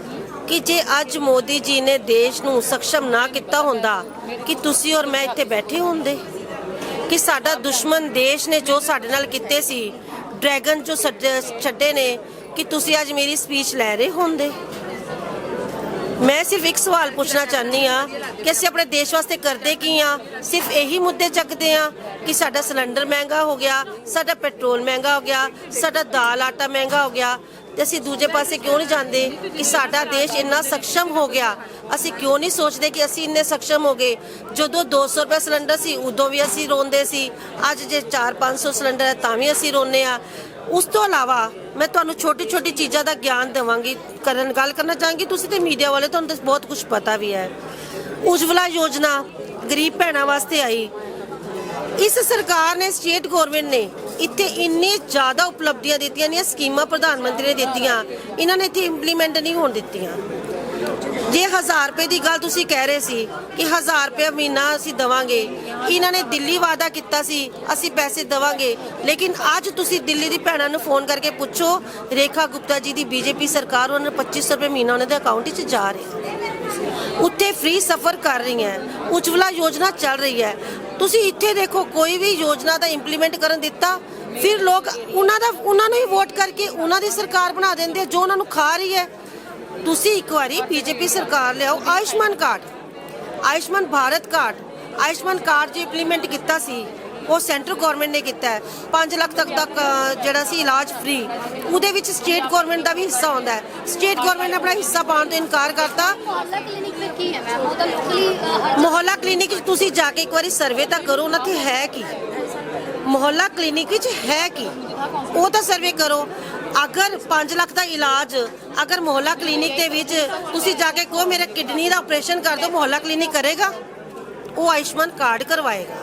ਕਿ ਜੇ ਅੱਜ ਮੋਦੀ ਜੀ ਨੇ ਦੇਸ਼ ਨੂੰ ਸક્ષਮ ਨਾ ਕੀਤਾ ਹੁੰਦਾ, ਕਿ ਤੁਸੀਂ ਔਰ ਮੈਂ ਇੱਥੇ ਬੈਠੇ ਹੁੰਦੇ? ਕਿ ਸਾਡਾ ਦੁਸ਼ਮਣ ਦੇਸ਼ ਨੇ ਜੋ ਸਾਡੇ ਨਾਲ ਕੀਤੇ ਸੀ, ਡਰੈਗਨ ਜੋ ਛੱਡੇ ਛੱਡੇ ਨੇ, ਕਿ ਤੁਸੀਂ ਅੱਜ ਮੇਰੀ ਸਪੀਚ ਲੈ ਰਹੇ ਹੁੰਦੇ? ਮੈਂ ਸਿਰਫ ਇੱਕ ਸਵਾਲ ਪੁੱਛਣਾ ਚਾਹੁੰਦੀ ਆ ਕਿ ਅਸੀਂ ਆਪਣੇ ਦੇਸ਼ ਵਾਸਤੇ ਕਰਦੇ ਕੀ ਆ ਸਿਰਫ ਇਹੀ ਮੁੱਦੇ ਚੱਕਦੇ ਆ ਕਿ ਸਾਡਾ ਸਿਲੰਡਰ ਮਹਿੰਗਾ ਹੋ ਗਿਆ, ਸਾਡਾ ਪੈਟਰੋਲ ਮਹਿੰਗਾ ਹੋ ਗਿਆ, ਸਾਡਾ ਦਾਲ, ਆਟਾ ਮਹਿੰਗਾ ਹੋ ਗਿਆ। ਤੇ ਅਸੀਂ ਦੂਜੇ ਪਾਸੇ ਕਿਉਂ ਨਹੀਂ ਜਾਂਦੇ ਕਿ ਸਾਡਾ ਦੇਸ਼ ਇੰਨਾ ਸક્ષਮ ਹੋ ਗਿਆ? ਅਸੀਂ ਕਿਉਂ ਨਹੀਂ ਸੋਚਦੇ ਕਿ ਅਸੀਂ ਇੰਨੇ ਸક્ષਮ ਹੋ ਗਏ? ਜਦੋਂ 200 ਰੁਪਏ ਸਿਲੰਡਰ ਸੀ, ਉਦੋਂ ਵੀ ਅਸੀਂ ਰੋਂਦੇ ਸੀ। ਅੱਜ ਜੇ 4-500 ਸਿਲੰਡਰ ਹੈ, ਤਾਂ ਵੀ ਅਸੀਂ ਰੋਂਦੇ ਆ ਉਸ ਤੋਂ ਇਲਾਵਾ ਮੈਂ ਤੁਹਾਨੂੰ ਛੋਟੀ ਛੋਟੀ ਚੀਜ਼ਾਂ ਦਾ ਗਿਆਨ ਦੇਵਾਂਗੀ, ਕਰਨ, ਗੱਲ ਕਰਨਾ ਚਾਹਾਂਗੀ। ਤੁਸੀਂ ਤੇ ਮੀਡੀਆ ਵਾਲੇ, ਤੁਹਾਨੂੰ ਤਾਂ ਬਹੁਤ ਕੁਝ ਪਤਾ ਵੀ ਹੈ। ਉਜਵਲਾ ਯੋਜਨਾ ਗਰੀਬ ਭੈਣਾਂ ਵਾਸਤੇ ਆਈ। ਇਸ ਸਰਕਾਰ ਨੇ, ਸਟੇਟ ਗਵਰਨਮੈਂਟ ਨੇ ਇੱਥੇ ਇੰਨੇ ਜ਼ਿਆਦਾ ਉਪਲਬਧੀਆਂ ਦਿੱਤੀਆਂ ਨੇ ਸਕੀਮਾਂ ਪ੍ਰਧਾਨ ਮੰਤਰੀ ਨੇ ਦਿੱਤੀਆਂ। ਇਹਨਾਂ ਨੇ ਇੱਥੇ ਇੰਪਲੀਮੈਂਟ ਨਹੀਂ ਹੋਣ ਦਿੱਤੀਆਂ। ਜੇ 1000 ਰੁਪਏ ਦੀ ਗੱਲ ਤੁਸੀਂ ਕਹਿ ਰਹੇ ਸੀ ਕਿ 1000 ਰੁਪਏ ਮਹੀਨਾ ਅਸੀਂ ਦਵਾਂਗੇ, ਇਹਨਾਂ ਨੇ ਦਿੱਲੀ ਵਾਅਦਾ ਕੀਤਾ ਸੀ, ਅਸੀਂ ਪੈਸੇ ਦਵਾਂਗੇ। ਲੇਕਿਨ ਅੱਜ ਤੁਸੀਂ ਦਿੱਲੀ ਦੀ ਭੈਣਾਂ ਨੂੰ ਫੋਨ ਕਰਕੇ ਪੁੱਛੋ, ਰੇਖਾ ਗੁਪਤਾ ਜੀ ਦੀ ਬੀਜੇਪੀ ਸਰਕਾਰ ਉਹਨਾਂ ਨੂੰ 2500 ਰੁਪਏ ਮਹੀਨਾ ਉਹਨਾਂ ਦੇ ਅਕਾਊਂਟ 'ਚ ਜਾ ਰਿਹਾ ਉੱਥੇ ਫ੍ਰੀ ਸਫਰ ਕਰ ਰਹੀ ਹੈ ਉਜਵਲਾ ਯੋਜਨਾ ਚੱਲ ਰਹੀ ਹੈ। ਤੁਸੀਂ ਇੱਥੇ ਦੇਖੋ, ਕੋਈ ਵੀ ਯੋਜਨਾ ਦਾ ਇੰਪਲੀਮੈਂਟ ਕਰਨ ਦਿੱਤਾ, ਫਿਰ ਲੋਕ ਉਹਨਾਂ ਦਾ, ਉਹਨਾਂ ਨੂੰ ਹੀ ਵੋਟ ਕਰਕੇ ਉਹਨਾਂ ਦੀ ਸਰਕਾਰ ਬਣਾ ਦਿੰਦੇ ਜੋ ਉਹਨਾਂ ਨੂੰ ਖਾ ਰਹੀ ਹੈ। ਤੁਸੀਂ ਇੱਕ ਵਾਰੀ ਬੀਜੇਪੀ ਸਰਕਾਰ ਲਿਆਓ Ayushman card. Ayushman Bharat card. Ayushman card ਜੋ ਇੰਪਲੀਮੈਂਟ ਕੀਤਾ ਸੀ ਉਹ ਸੈਂਟਰ ਗਵਰਨਮੈਂਟ ਨੇ ਕੀਤਾ ਹੈ। 5 ਲੱਖ ਤੱਕ ਦਾ ਜਿਹੜਾ ਸੀ ਇਲਾਜ ਫ੍ਰੀ ਉਹਦੇ ਵਿੱਚ ਸਟੇਟ ਗਵਰਨਮੈਂਟ ਦਾ ਵੀ ਹਿੱਸਾ ਹੁੰਦਾ ਹੈ। ਸਟੇਟ ਗਵਰਨਮੈਂਟ ਨੇ ਆਪਣਾ ਹਿੱਸਾ ਪਾਉਣ ਤੋਂ ਇਨਕਾਰ ਕਰਤਾ। ਮੁਹੱਲਾ ਕਲੀਨਿਕ ਫਿਰ ਕੀ ਹੈ ਮੈਮ ਉਹ ਤਾਂ ਲੋਕਲੀ ਮੁਹੱਲਾ ਕਲੀਨਿਕ ਵਿੱਚ ਤੁਸੀਂ ਜਾ ਕੇ ਇੱਕ ਵਾਰੀ ਸਰਵੇ ਤਾਂ ਕਰੋ ਉਹਨਾਂ ਤੇ ਹੈ ਕੀ? ਮੁਹੱਲਾ ਕਲੀਨਿਕ ਵਿੱਚ ਹੈ ਕੀ? ਉਹ ਤਾਂ ਸਰਵੇ ਕਰੋ। ਅਗਰ 5 ਲੱਖ ਦਾ ਇਲਾਜ ਅਗਰ ਮੁਹੱਲਾ ਕਲੀਨਿਕ ਦੇ ਵਿੱਚ ਤੁਸੀਂ ਜਾ ਕੇ ਕਹੋ ਮੇਰੇ ਕਿਡਨੀ ਦਾ ਆਪਰੇਸ਼ਨ ਕਰ ਦਿਓ, ਮੁਹੱਲਾ ਕਲੀਨਿਕ ਕਰੇਗਾ? ਉਹ ਆਯੁਸ਼ਮਾਨ ਕਾਰਡ ਕਰਵਾਏਗਾ।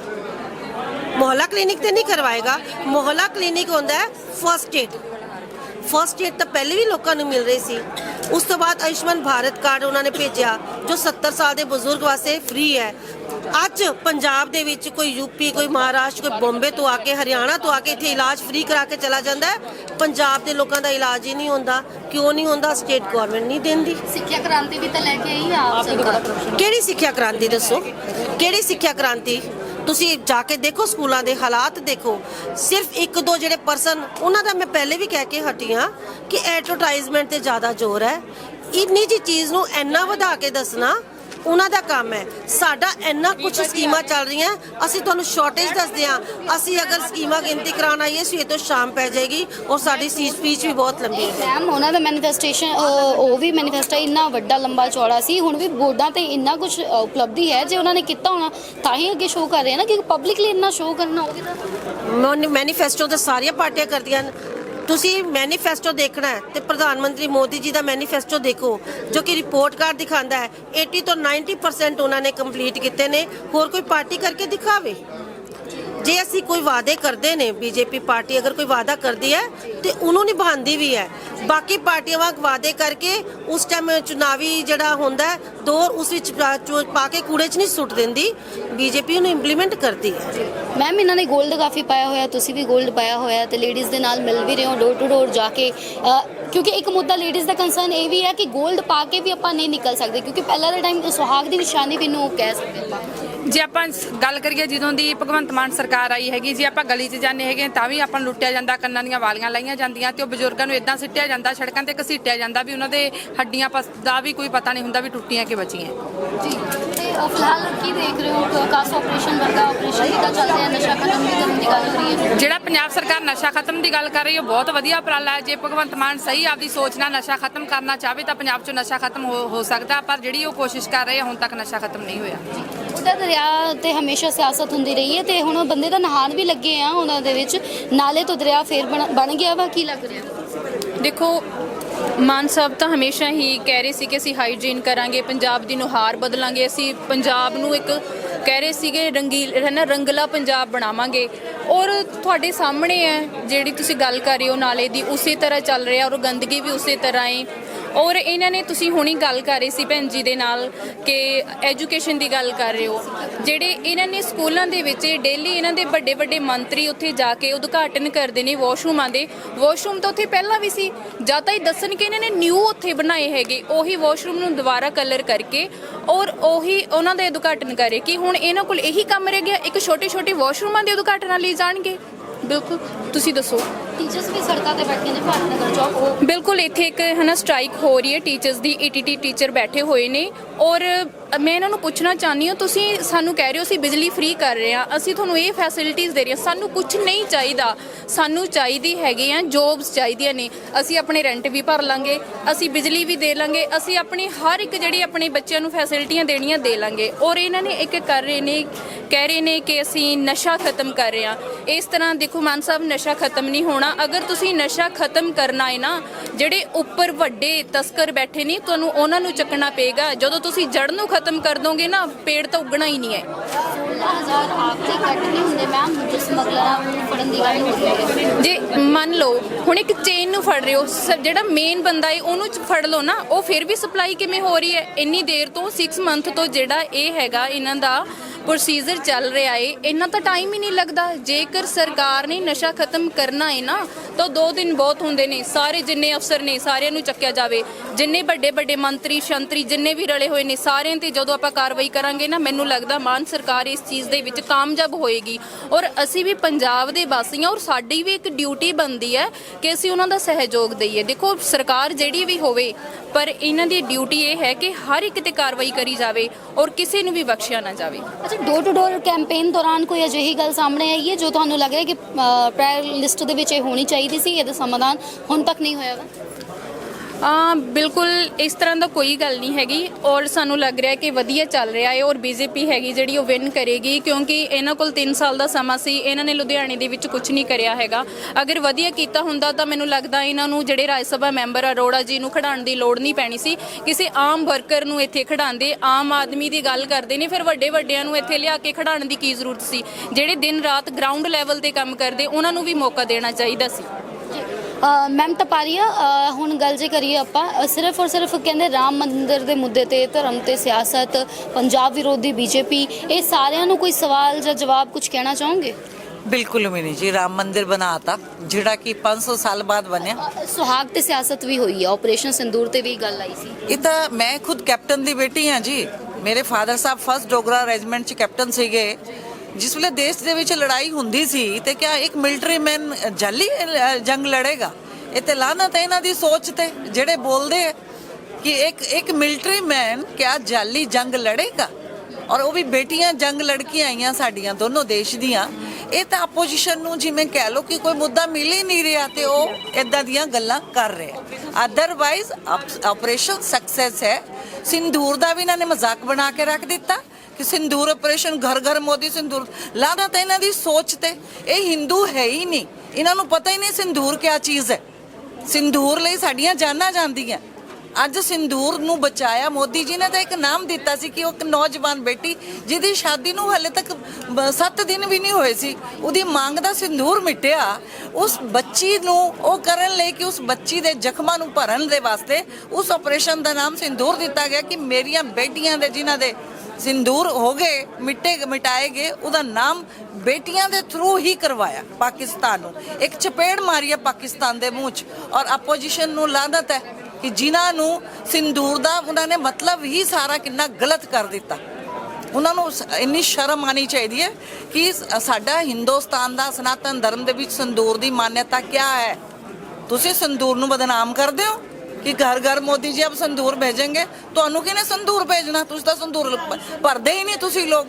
ਮੁਹੱਲਾ ਕਲੀਨਿਕ ਤੇ ਨਹੀਂ ਕਰਵਾਏਗਾ। ਮੁਹੱਲਾ ਕਲੀਨਿਕ ਹੁੰਦਾ ਹੈ ਫਰਸਟ ਏਡ ਫਰਸਟ ਏਡ ਤਾਂ ਪਹਿਲੇ ਵੀ ਲੋਕਾਂ ਨੂੰ ਮਿਲ ਰਹੀ ਸੀ। ਉਸ ਤੋਂ ਬਾਅਦ ਆਯੁਸ਼ਮਾਨ ਭਾਰਤ ਕਾਰਡ ਉਹਨਾਂ ਨੇ ਭੇਜਿਆ, ਜੋ 70 ਸਾਲ ਦੇ ਬਜ਼ੁਰਗ ਵਾਸਤੇ ਫ੍ਰੀ ਹੈ। ਅੱਜ ਪੰਜਾਬ ਦੇ ਵਿੱਚ ਕੋਈ ਯੂਪੀ ਕੋਈ ਮਹਾਰਾਸ਼ਟਰ ਕੋਈ ਬੰਬੇ ਤੋਂ ਆ ਕੇ ਹਰਿਆਣਾ ਤੋਂ ਆ ਕੇ ਇੱਥੇ ਇਲਾਜ ਫ੍ਰੀ ਕਰਾ ਕੇ ਚਲਾ ਜਾਂਦਾ ਹੈ। ਪੰਜਾਬ ਦੇ ਲੋਕਾਂ ਦਾ ਇਲਾਜ ਹੀ ਨਹੀਂ ਹੁੰਦਾ। ਕਿਉਂ ਨਹੀਂ ਹੁੰਦਾ? ਸਟੇਟ ਗਵਰਨਮੈਂਟ ਨਹੀਂ ਦਿੰਦੀ। ਸਿੱਖਿਆ ਕ੍ਰਾਂਤੀ ਵੀ ਤਾਂ ਲੈ ਕੇ ਆਈ ਆ ਆਪ ਸਰਕਾਰ। ਕਿਹੜੀ ਸਿੱਖਿਆ ਕ੍ਰਾਂਤੀ ਦੱਸੋ? ਕਿਹੜੀ ਸਿੱਖਿਆ ਕ੍ਰਾਂਤੀ? ਤੁਸੀਂ ਜਾ ਕੇ ਦੇਖੋ ਸਕੂਲਾਂ ਦੇ ਹਾਲਾਤ ਦੇਖੋ। ਸਿਰਫ ਇੱਕ ਦੋ ਜਿਹੜੇ ਪਰਸਨ ਉਹਨਾਂ ਦਾ ਮੈਂ ਪਹਿਲੇ ਵੀ ਕਹਿ ਕੇ ਹਟੀ ਹਾਂ ਕਿ ਐਡਵਰਟਾਈਜ਼ਮੈਂਟ ਤੇ ਜ਼ਿਆਦਾ ਜ਼ੋਰ ਹੈ। ਇੰਨੀ ਜੀ ਚੀਜ਼ ਨੂੰ ਇੰਨਾ ਵਧਾ ਕੇ ਦੱਸਣਾ ਉਹਨਾਂ ਦਾ ਕੰਮ ਹੈ। ਸਾਡਾ ਇੰਨਾ ਕੁਝ ਸਕੀਮਾਂ ਚੱਲ ਰਹੀਆਂ। ਅਸੀਂ ਤੁਹਾਨੂੰ ਸ਼ਾਰਟੇਜ ਦੱਸਦੇ ਹਾਂ। ਅਸੀਂ ਅਗਰ ਸਕੀਮਾਂ ਗਿਣਤੀ ਕਰਾਉਣ ਆਈਏ ਸਵੇਰ ਤੋਂ ਸ਼ਾਮ ਪੈ ਜਾਏਗੀ ਔਰ ਸਾਡੀ ਸੀ ਸਪੀਚ ਵੀ ਬਹੁਤ ਲੰਬੀ ਹੈ। ਮੈਮ ਉਹਨਾਂ ਦਾ ਮੈਨੀਫੈਸਟੇਸ਼ਨ ਉਹ ਵੀ ਮੈਨੀਫੈਸਟੋ ਇੰਨਾ ਵੱਡਾ ਲੰਬਾ ਚੌੜਾ ਸੀ। ਹੁਣ ਵੀ ਬੋਰਡਾਂ ਤੇ ਇੰਨਾ ਕੁਝ ਉਪਲਬਧੀ ਹੈ। ਜੇ ਉਹਨਾਂ ਨੇ ਕੀਤਾ ਹੋਣਾ ਤਾਂ ਹੀ ਅੱਗੇ ਸ਼ੋਅ ਕਰ ਰਹੇ ਆ ਨਾ ਕਿ ਪਬਲਿਕਲੀ ਇੰਨਾ ਸ਼ੋਅ ਕਰਨਾ ਉਹ ਵੀ ਤਾਂ ਮੈਨੀਫੈਸਟੋ ਤਾਂ ਸਾਰੀਆਂ ਪਾਰਟੀਆਂ ਕਰਦੀਆਂ ਨੇ ਤੁਸੀਂ ਮੈਨੀਫੈਸਟੋ ਦੇਖਣਾ ਹੈ ਤੇ ਪ੍ਰਧਾਨ ਮੰਤਰੀ ਮੋਦੀ ਜੀ ਦਾ ਮੈਨੀਫੈਸਟੋ ਦੇਖੋ, ਜੋ ਕਿ ਰਿਪੋਰਟ ਕਾਰਡ ਦਿਖਾਉਂਦਾ ਹੈ। 80 ਤੋਂ 90% ਉਹਨਾਂ ਨੇ ਕੰਪਲੀਟ ਕੀਤੇ ਨੇ। ਹੋਰ ਕੋਈ ਪਾਰਟੀ ਕਰਕੇ ਦਿਖਾਵੇ? ਜੇ ਅਸੀਂ ਕੋਈ ਵਾਅਦੇ ਕਰਦੇ ਨੇ ਬੀਜੇਪੀ ਪਾਰਟੀ ਅਗਰ ਕੋਈ ਵਾਅਦਾ ਕਰਦੀ ਹੈ ਤੇ ਉਹਨੂੰ ਨਿਭਾਉਂਦੀ ਵੀ ਹੈ। ਬਾਕੀ ਪਾਰਟੀਆਂ ਵਾਂਗ ਵਾਅਦੇ ਕਰਕੇ ਉਸ ਟਾਈਮ ਚੁਣਾਵੀ ਜਿਹੜਾ ਹੁੰਦਾ ਦੌਰ ਉਸ ਵਿੱਚ ਪਾ ਕੇ ਕੂੜੇ 'ਚ ਨਹੀਂ ਸੁੱਟ ਦਿੰਦੀ, ਬੀਜੇਪੀ ਉਹਨੂੰ ਇੰਪਲੀਮੈਂਟ ਕਰਦੀ ਹੈ। ਮੈਮ ਇਹਨਾਂ ਨੇ 골ਡ ਕਾਫੀ ਪਾਇਆ ਹੋਇਆ, ਤੁਸੀਂ ਵੀ 골ਡ ਪਾਇਆ ਹੋਇਆ ਤੇ ਲੇਡੀਜ਼ ਦੇ ਨਾਲ ਮਿਲ ਵੀ ਰਹੇ ਹੋ ਡੋਰ ਟੂ ਡੋਰ ਜਾ ਕੇ। ਕਿਉਂਕਿ ਇੱਕ ਮੁੱਦਾ ਲੇਡੀਜ਼ ਦਾ ਕੰਸਰਨ ਇਹ ਵੀ ਹੈ ਕਿ 골ਡ ਪਾ ਕੇ ਵੀ ਆਪਾਂ ਨਹੀਂ ਨਿਕਲ ਸਕਦੇ, ਕਿਉਂਕਿ ਪਹਿਲਾਂ ਦੇ ਟਾਈਮ ਸੁਹਾਗ ਦੀ ਨਿਸ਼ਾਨੀ ਵੀ ਨੂੰ ਕਹਿ ਸਕਦੇ ਆਪਾਂ। ਜੇ ਆਪਾਂ ਗੱਲ ਕਰੀਏ ਜਦੋਂ ਦੀ ਭਗਵੰਤ ਮਾਨ ਸਰਕਾਰ ਆਈ ਹੈਗੀ ਜੇ ਆਪਾਂ ਗਲੀ 'ਚ ਜਾਂਦੇ ਹੈਗੇ ਤਾਂ ਵੀ ਆਪਾਂ ਨੂੰ ਲੁੱਟਿਆ ਜਾਂਦਾ ਕੰਨਾਂ ਦੀਆਂ ਵਾਲੀਆਂ ਲਾਈਆਂ ਜਾਂਦੀਆਂ ਤੇ ਉਹ ਬਜ਼ੁਰਗਾਂ ਨੂੰ ਇਦਾਂ ਸਿੱਟਿਆ ਜਾਂਦਾ ਸੜਕਾਂ ਤੇ ਘਸੀਟਿਆ ਜਾਂਦਾ ਵੀ ਉਹਨਾਂ ਦੇ ਹੱਡੀਆਂ ਪਸ ਦਾ ਵੀ ਕੋਈ ਪਤਾ ਨਹੀਂ ਹੁੰਦਾ ਵੀ ਟੁੱਟੀਆਂ ਕਿ ਬਚੀਆਂ। ਜੀ ਤੇ ਅ, ਫਿਲਹਾਲ ਕੀ ਦੇਖ ਰਹੇ ਹੋ? ਕਾਸ ਆਪਰੇਸ਼ਨ ਵਰਗਾ ਆਪਰੇਸ਼ਨ ਕਿਹਦਾ ਚੱਲ ਰਿਹਾ ਨਸ਼ਾ ਖਤਮ ਦੀ ਕਰਨ ਦੀ ਗੱਲ ਹੋ ਰਹੀ ਹੈ? ਜਿਹੜਾ ਪੰਜਾਬ ਸਰਕਾਰ ਨਸ਼ਾ ਖਤਮ ਦੀ ਗੱਲ ਕਰ ਰਹੀ ਹੈ ਬਹੁਤ ਵਧੀਆ ਉਪਰਾਲਾ ਹੈ। ਜੇ ਭਗਵੰਤ ਮਾਨ ਸਹੀ ਆਪਦੀ ਸੋਚ ਨਾਲ ਨਸ਼ਾ ਖਤਮ ਕਰਨਾ ਚਾਹਵੇ ਤਾਂ ਪੰਜਾਬ 'ਚੋਂ ਨਸ਼ਾ ਖਤਮ ਹੋ ਸਕਦਾ ਪਰ ਜਿਹੜੀ ਉਹ ਕੋਸ਼ਿਸ਼ ਕਰ ਰਹੇ ਹੁਣ ਤੱਕ ਨਸ਼ਾ ਖਤਮ ਨਹੀਂ ਹੋਇਆ। ਉਹਦਾ ਦਰਿਆ ਤੇ ਹਮੇਸ਼ਾ ਸਿਆਸਤ ਹੁੰਦੀ ਰਹੀ ਹੈ ਤੇ ਹੁਣ ਉਹ ਬੰਦੇ ਦਾ ਨਹਾਨ ਵੀ ਲੱਗੇ ਆ ਉਹਨਾਂ ਦੇ ਵਿੱਚ। ਨਾਲੇ ਤੋਂ ਦਰਿਆ ਫੇਰ ਬਣ ਬਣ ਗਿਆ ਵਾ, ਕੀ ਲੱਗ ਰਿਹਾ? ਦੇਖੋ, ਮਾਨ ਸਾਹਿਬ ਤਾਂ ਹਮੇਸ਼ਾ ਹੀ ਕਹਿ ਰਹੇ ਸੀ ਕਿ ਅਸੀਂ ਹਾਈਜੀਨ ਕਰਾਂਗੇ, ਪੰਜਾਬ ਦੀ ਨੁਹਾਰ ਬਦਲਾਂਗੇ, ਅਸੀਂ ਪੰਜਾਬ ਨੂੰ ਇੱਕ ਕਹਿ ਰਹੇ ਸੀਗੇ ਰੰਗੀਲ, ਹੈ ਨਾ, ਰੰਗਲਾ ਪੰਜਾਬ ਬਣਾਵਾਂਗੇ। ਔਰ ਤੁਹਾਡੇ ਸਾਹਮਣੇ ਹੈ, ਜਿਹੜੀ ਤੁਸੀਂ ਗੱਲ ਕਰ ਰਹੇ ਹੋ, ਨਾਲੇ ਦੀ ਉਸੇ ਤਰ੍ਹਾਂ ਚੱਲ ਰਿਹਾ ਔਰ ਗੰਦਗੀ ਵੀ ਉਸੇ ਤਰ੍ਹਾਂ ਹੈ ਔਰ ਇਹਨਾਂ ਨੇ ਤੁਸੀਂ ਹੁਣੀ ਗੱਲ ਕਰ ਰਹੇ ਸੀ ਭੈਣ ਜੀ ਦੇ ਨਾਲ ਕਿ ਐਜੂਕੇਸ਼ਨ ਦੀ ਗੱਲ ਕਰ ਰਹੇ ਹੋ। ਜਿਹੜੇ ਇਹਨਾਂ ਨੇ ਸਕੂਲਾਂ ਦੇ ਵਿੱਚ ਡੇਲੀ ਇਹਨਾਂ ਦੇ ਵੱਡੇ ਵੱਡੇ ਮੰਤਰੀ ਉੱਥੇ ਜਾ ਕੇ ਉਦਘਾਟਨ ਕਰਦੇ ਨੇ ਵਾਸ਼ਰੂਮਾਂ ਦੇ। ਵਾਸ਼ਰੂਮ ਤਾਂ ਉੱਥੇ ਪਹਿਲਾਂ ਵੀ ਸੀ। ਜਾਂ ਤਾਂ ਇਹ ਦੱਸਣ ਕਿ ਇਹਨਾਂ ਨੇ ਨਿਊ ਉੱਥੇ ਬਣਾਏ ਹੈਗੇ, ਉਹੀ ਵਾਸ਼ਰੂਮ ਨੂੰ ਦੁਬਾਰਾ ਕਲਰ ਕਰਕੇ ਔਰ ਉਹੀ ਉਹਨਾਂ ਦਾ ਉਦਘਾਟਨ ਕਰੇ ਕਿ ਹੁਣ ਇਹਨਾਂ ਕੋਲ ਇਹੀ ਕੰਮ ਰਹਿ ਗਿਆ, ਇੱਕ ਛੋਟੇ ਛੋਟੇ ਵਾਸ਼ਰੂਮਾਂ ਦੇ ਉਦਘਾਟਨਾਂ ਲਈ ਜਾਣਗੇ। ਬਿਲਕੁਲ, ਤੁਸੀਂ ਦੱਸੋ। ਟੀਚਰਸ ਵੀ ਸੜਕਾਂ ਤੇ ਬੈਠੇ ਨੇ, ਭਾਰਤ ਨਗਰ ਚੌਕ ਉਹ ਬਿਲਕੁਲ, ਇੱਥੇ ਇੱਕ ਹਨਾ ਸਟ੍ਰਾਈਕ ਹੋ ਰਹੀ ਹੈ। ਟੀਚਰਸ ਦੀ ਈਟੀਟੀ ਟੀਚਰ ਬੈਠੇ ਹੋਏ ਨੇ। ਔਰ ਮੈਂ ਇਹਨਾਂ ਨੂੰ ਪੁੱਛਣਾ ਚਾਹੁੰਦੀ ਹਾਂ, ਤੁਸੀਂ ਸਾਨੂੰ ਕਹਿ ਰਹੇ ਹੋ, ਅਸੀਂ ਬਿਜਲੀ ਫ੍ਰੀ ਕਰ ਰਹੇ ਹਾਂ। ਅਸੀਂ ਤੁਹਾਨੂੰ ਇਹ ਫੈਸਿਲਿਟੀਆਂ ਦੇ ਰਹੇ ਹਾਂ। ਸਾਨੂੰ ਕੁਝ ਨਹੀਂ ਚਾਹੀਦਾ। ਸਾਨੂੰ ਚਾਹੀਦੀ ਹੈਗੀ ਆ ਜੋਬਸ ਚਾਹੀਦੀਆਂ ਨੇ। ਅਸੀਂ ਆਪਣੇ ਰੈਂਟ ਵੀ ਭਰ ਲਾਂਗੇ, ਅਸੀਂ ਬਿਜਲੀ ਵੀ ਦੇ ਲਾਂਗੇ, ਅਸੀਂ ਆਪਣੀ ਹਰ ਇੱਕ ਜਿਹੜੀ ਆਪਣੇ ਬੱਚਿਆਂ ਨੂੰ ਫੈਸਿਲਿਟੀਆਂ ਦੇਣੀਆਂ, ਦੇ ਲਾਂਗੇ। ਔਰ ਇਹਨਾਂ ਨੇ ਇੱਕ ਕਰ ਰਹੇ ਨੇ, ਕਹਿ ਰਹੇ ਨੇ ਕਿ ਅਸੀਂ ਨਸ਼ਾ ਖਤਮ ਕਰ ਰਹੇ ਹਾਂ। ਇਸ ਤਰ੍ਹਾਂ ਦੇਖੋ, ਮਾਨ ਸਾਹਿਬ, ਨਸ਼ਾ ਖਤਮ ਨਹੀਂ ਹੋਣਾ। ਅਗਰ ਤੁਸੀਂ ਨਸ਼ਾ ਖਤਮ ਕਰਨਾ ਹੈ ਨਾ ਜਿਹੜੇ ਉੱਪਰ ਵੱਡੇ ਤਸਕਰ ਬੈਠੇ ਨੇ ਤੁਹਾਨੂੰ ਉਹਨਾਂ ਨੂੰ ਚੱਕਣਾ ਪਏਗਾ। ਜਦੋਂ ਤੁਸੀਂ ਜੜ ਨੂੰ ਖਤਮ ਕਰ ਦੋਗੇ ਨਾ ਪੇੜ ਤਾਂ ਉੱਗਣਾ ਹੀ ਨਹੀਂ ਹੈ। 16000 ਆਪਦੇ ਕੱਟ ਨਹੀਂ ਹੁੰਦੇ ਮੈਮ ਜੋ ਸਮਗਲਰਾਂ ਨੂੰ ਫੜਨ ਦੀ ਗੱਲ ਹੋ ਰਹੀ ਹੈ। ਜੇ ਮੰਨ ਲਓ। ਹੁਣ ਇੱਕ ਚੇਨ ਨੂੰ ਫੜ ਰਹੇ ਹੋ। ਸ- ਜਿਹੜਾ ਮੇਨ ਬੰਦਾ ਹੈ ਉਹਨੂੰ ਚ ਫੜ ਲਓ ਨਾ। ਉਹ ਫਿਰ ਵੀ ਸਪਲਾਈ ਕਿਵੇਂ ਹੋ ਰਹੀ ਹੈ? ਇੰਨੀ ਦੇਰ ਤੋਂ 6 ਮੰਥ ਤੋਂ ਜਿਹੜਾ ਇਹ ਹੈਗਾ, ਇਹਨਾਂ ਦਾ ਪ੍ਰੋਸੀਜਰ ਚੱਲ ਰਿਹਾ ਏ। ਇੰਨਾ ਤਾਂ ਟਾਈਮ ਹੀ ਨਹੀਂ ਲੱਗਦਾ। ਜੇਕਰ ਸਰਕਾਰ ਨੇ ਨਸ਼ਾ ਖਤਮ ਕਰਨਾ ਹੈ ਨਾ, ਤਾਂ 2 ਦਿਨ ਬਹੁਤ ਹੁੰਦੇ ਨੇ। ਸਾਰੇ ਜਿੰਨੇ ਅਫਸਰ ਨੇ, ਸਾਰਿਆਂ ਨੂੰ ਚੱਕਿਆ ਜਾਵੇ। ਜਿੰਨੇ ਵੱਡੇ ਵੱਡੇ ਮੰਤਰੀ, ਸ਼ੰਤਰੀ, ਜਿੰਨੇ ਵੀ ਰਲੇ ਹੋਏ ਨੇ, ਸਾਰਿਆਂ ਤੇ ਜਦੋਂ ਆਪਾਂ ਕਾਰਵਾਈ ਕਰਾਂਗੇ ਨਾ, ਮੈਨੂੰ ਲੱਗਦਾ ਮਾਨ ਸਰਕਾਰ ਇਸ ਚੀਜ਼ ਦੇ ਵਿੱਚ ਕਾਮਯਾਬ ਹੋਏਗੀ। ਔਰ ਅਸੀਂ ਵੀ ਪੰਜਾਬ ਦੇ ਵਾਸੀ ਹਾਂ, ਔਰ ਸਾਡੀ ਵੀ ਇੱਕ ਡਿਊਟੀ ਬਣਦੀ ਹੈ ਕਿ ਅਸੀਂ ਉਹਨਾਂ ਦਾ ਸਹਿਯੋਗ ਦਈਏ। ਦੇਖੋ, ਸਰਕਾਰ ਜਿਹੜੀ ਵੀ ਹੋਵੇ, ਪਰ ਇਹਨਾਂ ਦੀ ਡਿਊਟੀ ਇਹ ਹੈ ਕਿ ਹਰ ਇੱਕ ਤੇ ਕਾਰਵਾਈ ਕਰੀ ਜਾਵੇ ਔਰ ਕਿਸੇ ਨੂੰ ਵੀ ਬਖਸ਼ਿਆ ਨਾ ਜਾਵੇ। ਅੱਛਾ ਡੋਰ ਟੂ ਡੋਰ ਕੈਂਪੇਨ ਦੌਰਾਨ ਕੋਈ ਅਜਿਹੀ ਗੱਲ ਸਾਹਮਣੇ ਆਈ ਹੈ ਜੋ ਤੁਹਾਨੂੰ ਲੱਗ ਰਿਹਾ ਕਿ ਪ੍ਰਾਇਰ ਲਿਸਟ ਦੇ ਵਿੱਚ ਇਹ ਹੋਣੀ ਚਾਹੀਦੀ ਸੀ, ਇਹਦਾ ਸਮਾਧਾਨ ਹੁਣ ਤੱਕ ਨਹੀਂ ਹੋਇਆ ਆ, ਬਿਲਕੁਲ ਇਸ ਤਰ੍ਹਾਂ ਦਾ ਕੋਈ ਗੱਲ ਨਹੀਂ ਹੈਗੀ ਔਰ ਸਾਨੂੰ ਲੱਗ ਰਿਹਾ ਕਿ ਵਧੀਆ ਚੱਲ ਰਿਹਾ ਹੈ ਔਰ ਬੀਜੇਪੀ ਹੈਗੀ ਜਿਹੜੀ ਉਹ ਵਿਨ ਕਰੇਗੀ ਕਿਉਂਕਿ ਇਹਨਾਂ ਕੋਲ 3 ਸਾਲ ਦਾ ਸਮਾਂ ਸੀ, ਇਹਨਾਂ ਨੇ ਲੁਧਿਆਣੇ ਦੇ ਵਿੱਚ ਕੁਝ ਨਹੀਂ ਕਰਿਆ ਹੈਗਾ। ਅਗਰ ਵਧੀਆ ਕੀਤਾ ਹੁੰਦਾ ਤਾਂ ਮੈਨੂੰ ਲੱਗਦਾ ਇਹਨਾਂ ਨੂੰ ਜਿਹੜੇ ਰਾਜ ਸਭਾ ਮੈਂਬਰ ਅਰੋੜਾ ਜੀ ਨੂੰ ਖੜਾਉਣ ਦੀ ਲੋੜ ਨਹੀਂ ਪੈਣੀ ਸੀ। ਕਿਸੇ ਆਮ ਵਰਕਰ ਨੂੰ ਇੱਥੇ ਖੜਾਉਂਦੇ, ਆਮ ਆਦਮੀ ਦੀ ਗੱਲ ਕਰਦੇ ਨੇ, ਫਿਰ ਵੱਡੇ ਵੱਡਿਆਂ ਨੂੰ ਇੱਥੇ ਲਿਆ ਕੇ ਖੜਾਉਣ ਦੀ ਕੀ ਜ਼ਰੂਰਤ ਸੀ? ਜਿਹੜੇ ਦਿਨ ਰਾਤ ਗਰਾਊਂਡ ਲੈਵਲ ਤੇ ਕੰਮ ਕਰਦੇ, ਉਹਨਾਂ ਨੂੰ ਵੀ ਮੌਕਾ ਦੇਣਾ ਚਾਹੀਦਾ ਸੀ। ਮੈਮ ਤਪਾਰੀਆ ਹੁਣ ਗੱਲ ਜੇ ਕਰੀਏ ਆਪਾਂ ਸਿਰਫ ਔਰ ਸਿਰਫ ਕਹਿੰਦੇ ਰਾਮ ਮੰਦਿਰ ਦੇ ਮੁੱਦੇ ਤੇ ਧਰਮ ਤੇ ਸਿਆਸਤ ਪੰਜਾਬ ਵਿਰੋਧੀ ਬੀਜੇਪੀ ਇਹ ਸਾਰਿਆਂ ਨੂੰ ਕੋਈ ਸਵਾਲ ਜਾਂ ਜਵਾਬ ਕੁਝ ਕਹਿਣਾ ਚਾਹੋਗੇ? ਬਿਲਕੁਲ ਨਹੀਂ ਜੀ ਰਾਮ ਮੰਦਿਰ ਬਣਾਤਾ ਜਿਹੜਾ ਕਿ 500 ਸਾਲ ਬਾਅਦ ਬਣਿਆ। ਸੁਹਾਗ ਤੇ ਸਿਆਸਤ ਵੀ ਹੋਈ ਹੈ ਆਪਰੇਸ਼ਨ ਸਿੰਦੂਰ ਤੇ ਵੀ ਗੱਲ ਆਈ ਸੀ। ਇਹ ਤਾਂ ਮੈਂ ਖੁਦ ਕੈਪਟਨ ਦੀ ਬੇਟੀ ਹਾਂ ਜੀ। ਮੇਰੇ ਫਾਦਰ ਸਾਹਿਬ ਫਸਟ ਡੋਗਰਾ ਰੈਜੀਮੈਂਟ ਚ ਕੈਪਟਨ ਸੀਗੇ। ਜਿਸ ਵੇਲੇ ਦੇਸ਼ ਦੇ ਵਿੱਚ ਲੜਾਈ ਹੁੰਦੀ ਸੀ ਤੇ ਕਿਆ ਇੱਕ ਮਿਲਟਰੀ ਮੈਨ ਜਾਲੀ ਜੰਗ ਲੜੇਗਾ? ਇਹ ਤੇ ਲਾਨਤ ਹੈ ਇਹਨਾਂ ਦੀ ਸੋਚ ਤੇ, ਜਿਹੜੇ ਬੋਲਦੇ ਆ ਕਿ ਇੱਕ ਇੱਕ ਮਿਲਟਰੀ ਮੈਨ ਕਿਆ ਜਾਲੀ ਜੰਗ ਲੜੇਗਾ? ਔਰ ਉਹ ਵੀ ਬੇਟੀਆਂ ਜੰਗ ਲੜਕੀਆਂ ਆਈਆਂ ਸਾਡੀਆਂ, ਦੋਨੋਂ ਦੇਸ਼ ਦੀਆਂ। ਇਹ ਤਾਂ ਆਪੋਜੀਸ਼ਨ ਨੂੰ ਜਿਵੇਂ ਕਹਿ ਲੋ ਕਿ ਕੋਈ ਮੁੱਦਾ ਮਿਲ ਹੀ ਨਹੀਂ ਰਿਹਾ ਤੇ ਉਹ ਇਦਾਂ ਦੀਆਂ ਗੱਲਾਂ ਕਰ ਰਹੇ। ਅਦਰਵਾਈਜ਼ ਆਪਰੇਸ਼ਨ ਸਕਸੈਸ ਹੈ। ਸਿੰਧੂਰ ਦਾ ਵੀ ਇਹਨਾਂ ਨੇ ਮਜ਼ਾਕ ਬਣਾ ਕੇ ਰੱਖ ਦਿੱਤਾ। ਕਿ ਸਿੰਦੂਰ ਆਪਰੇਸ਼ਨ ਘਰ ਘਰ ਮੋਦੀ ਸਿੰਦੂਰ ਲਾਦਾ ਤਾਂ ਇਹਨਾਂ ਦੀ ਸੋਚ ਤੇ। ਇਹ ਹਿੰਦੂ ਹੈ ਹੀ ਨਹੀਂ। ਇਹਨਾਂ ਨੂੰ ਪਤਾ ਹੀ ਨਹੀਂ ਸਿੰਦੂਰ ਕਿਆ ਚੀਜ਼ ਹੈ। ਸਿੰਦੂਰ ਲਈ ਸਾਡੀਆਂ ਜਾਨਾਂ ਜਾਂਦੀਆਂ। ਅੱਜ ਸਿੰਦੂਰ ਨੂੰ ਬਚਾਇਆ ਮੋਦੀ ਜੀ ਨੇ ਤਾਂ ਇੱਕ ਨਾਮ ਦਿੱਤਾ ਸੀ ਕਿ ਉਹ ਇੱਕ ਨੌਜਵਾਨ ਬੇਟੀ ਜਿਹਦੀ ਸ਼ਾਦੀ ਨੂੰ ਹਲੇ ਤੱਕ 7 ਦਿਨ ਵੀ ਨਹੀਂ ਹੋਏ ਸੀ। ਉਹਦੀ ਮੰਗ ਦਾ ਸਿੰਦੂਰ ਮਿਟਿਆ। ਉਸ ਬੱਚੀ ਨੂੰ ਉਹ ਕਰਨ ਲਈ ਕਿ ਉਸ ਬੱਚੀ ਦੇ ਜ਼ਖਮਾਂ ਨੂੰ ਭਰਨ ਦੇ ਵਾਸਤੇ ਉਸ ਆਪਰੇਸ਼ਨ ਦਾ ਨਾਮ ਸਿੰਦੂਰ ਦਿੱਤਾ ਗਿਆ ਕਿ ਮੇਰੀਆਂ ਬੇਟੀਆਂ ਦੇ ਜਿਨ੍ਹਾਂ ਦੇ ਸਿੰਦੂਰ ਹੋ ਗਏ ਮਿੱਟੇ ਮਿਟਾਏ ਗਏ ਉਹਦਾ ਨਾਮ ਬੇਟੀਆਂ ਦੇ ਥਰੂ ਹੀ ਕਰਵਾਇਆ ਪਾਕਿਸਤਾਨ ਨੂੰ ਇੱਕ ਚਪੇੜ ਮਾਰੀ ਹੈ ਪਾਕਿਸਤਾਨ ਦੇ ਮੂੰਹ 'ਚ ਔਰ ਆਪੋਜੀਸ਼ਨ ਨੂੰ ਲਾਨਤ ਹੈ ਕਿ ਜਿਨ੍ਹਾਂ ਨੂੰ ਸਿੰਦੂਰ ਦਾ ਉਹਨਾਂ ਨੇ ਮਤਲਬ ਹੀ ਸਾਰਾ ਕਿੰਨਾ ਗਲਤ ਕਰ ਦਿੱਤਾ ਉਹਨਾਂ ਨੂੰ ਇੰਨੀ ਸ਼ਰਮ ਆਣੀ ਚਾਹੀਦੀ ਹੈ ਕਿ ਸਾਡਾ ਹਿੰਦੁਸਤਾਨ ਦਾ ਸਨਾਤਨ ਧਰਮ ਦੇ ਵਿੱਚ ਸਿੰਦੂਰ ਦੀ ਮਾਨਤਾ ਕਿਆ ਹੈ ਤੁਸੀਂ ਸਿੰਦੂਰ ਨੂੰ ਬਦਨਾਮ ਕਰਦੇ ਹੋ ਕਿ ਘਰ ਘਰ ਮੋਦੀ ਜੀ, ਆਪ ਸਿੰਦੂਰ ਭੇਜेंगे ਤੁਹਾਨੂੰ ਕਿਹਨੇ ਸਿੰਦੂਰ ਭੇਜਣਾ? ਤੁਸੀਂ ਤਾਂ ਸਿੰਦੂਰ ਭਰਦੇ ਹੀ ਨਹੀਂ ਤੁਸੀਂ ਲੋਕ।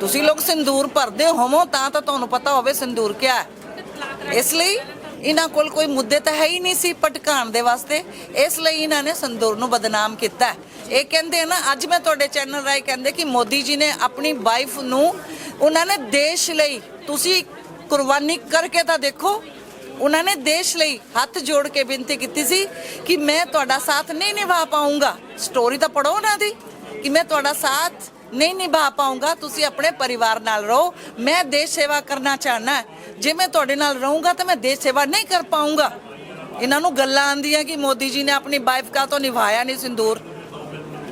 ਤੁਸੀਂ ਲੋਕ ਸਿੰਦੂਰ ਭਰਦੇ ਹੋਵੋ, ਤਾਂ ਤਾਂ ਤੁਹਾਨੂੰ ਪਤਾ ਹੋਵੇ ਸਿੰਦੂਰ ਕਿਆ ਹੈ। ਇਸ ਲਈ ਇਹਨਾਂ ਕੋਲ ਕੋਈ ਮੁੱਦੇ ਤਾਂ ਹੈ ਹੀ ਨਹੀਂ ਸੀ ਪਟਕਾਣ ਦੇ ਵਾਸਤੇ। ਇਸ ਲਈ ਇਹਨਾਂ ਨੇ ਸਿੰਦੂਰ ਨੂੰ ਬਦਨਾਮ ਕੀਤਾ ਇਹ ਕਹਿੰਦੇ ਨਾ, ਅੱਜ ਮੈਂ ਤੁਹਾਡੇ ਚੈਨਲ ਰਾਹੀਂ ਕਹਿੰਦੇ ਕਿ ਮੋਦੀ ਜੀ ਨੇ ਆਪਣੀ ਵਾਈਫ ਨੂੰ, ਉਹਨਾਂ ਨੇ ਦੇਸ਼ ਲਈ ਤੁਸੀਂ ਕੁਰਬਾਨੀ ਕਰਕੇ ਤਾਂ ਦੇਖੋ ਉਹਨਾਂ ਨੇ ਦੇਸ਼ ਲਈ ਹੱਥ ਜੋੜ ਕੇ ਬੇਨਤੀ ਕੀਤੀ ਸੀ ਕਿ ਮੈਂ ਤੁਹਾਡਾ ਸਾਥ ਨਹੀਂ ਨਿਭਾ ਪਾਉਂਗਾ ਸਟੋਰੀ ਤਾਂ ਪੜੋ ਉਹਨਾਂ ਦੀ ਕਿ ਮੈਂ ਤੁਹਾਡਾ ਸਾਥ ਨਹੀਂ ਨਿਭਾ ਪਾਉਂਗਾ ਤੁਸੀਂ ਆਪਣੇ ਪਰਿਵਾਰ ਨਾਲ ਰਹੋ। ਮੈਂ ਦੇਸ਼ ਸੇਵਾ ਕਰਨਾ ਚਾਹਨਾ ਜੇ ਮੈਂ ਤੁਹਾਡੇ ਨਾਲ ਰਹੂੰਗਾ ਤਾਂ ਮੈਂ ਦੇਸ਼ ਸੇਵਾ ਨਹੀਂ ਕਰ ਪਾਉਂਗਾ ਇਹਨਾਂ ਨੂੰ ਗੱਲਾਂ ਆਂਦੀਆਂ ਕਿ ਮੋਦੀ ਜੀ ਨੇ ਆਪਣੀ ਵਾਈਫ ਤੋਂ ਨਿਭਾਇਆ ਨਹੀਂ ਸਿੰਦੂਰ।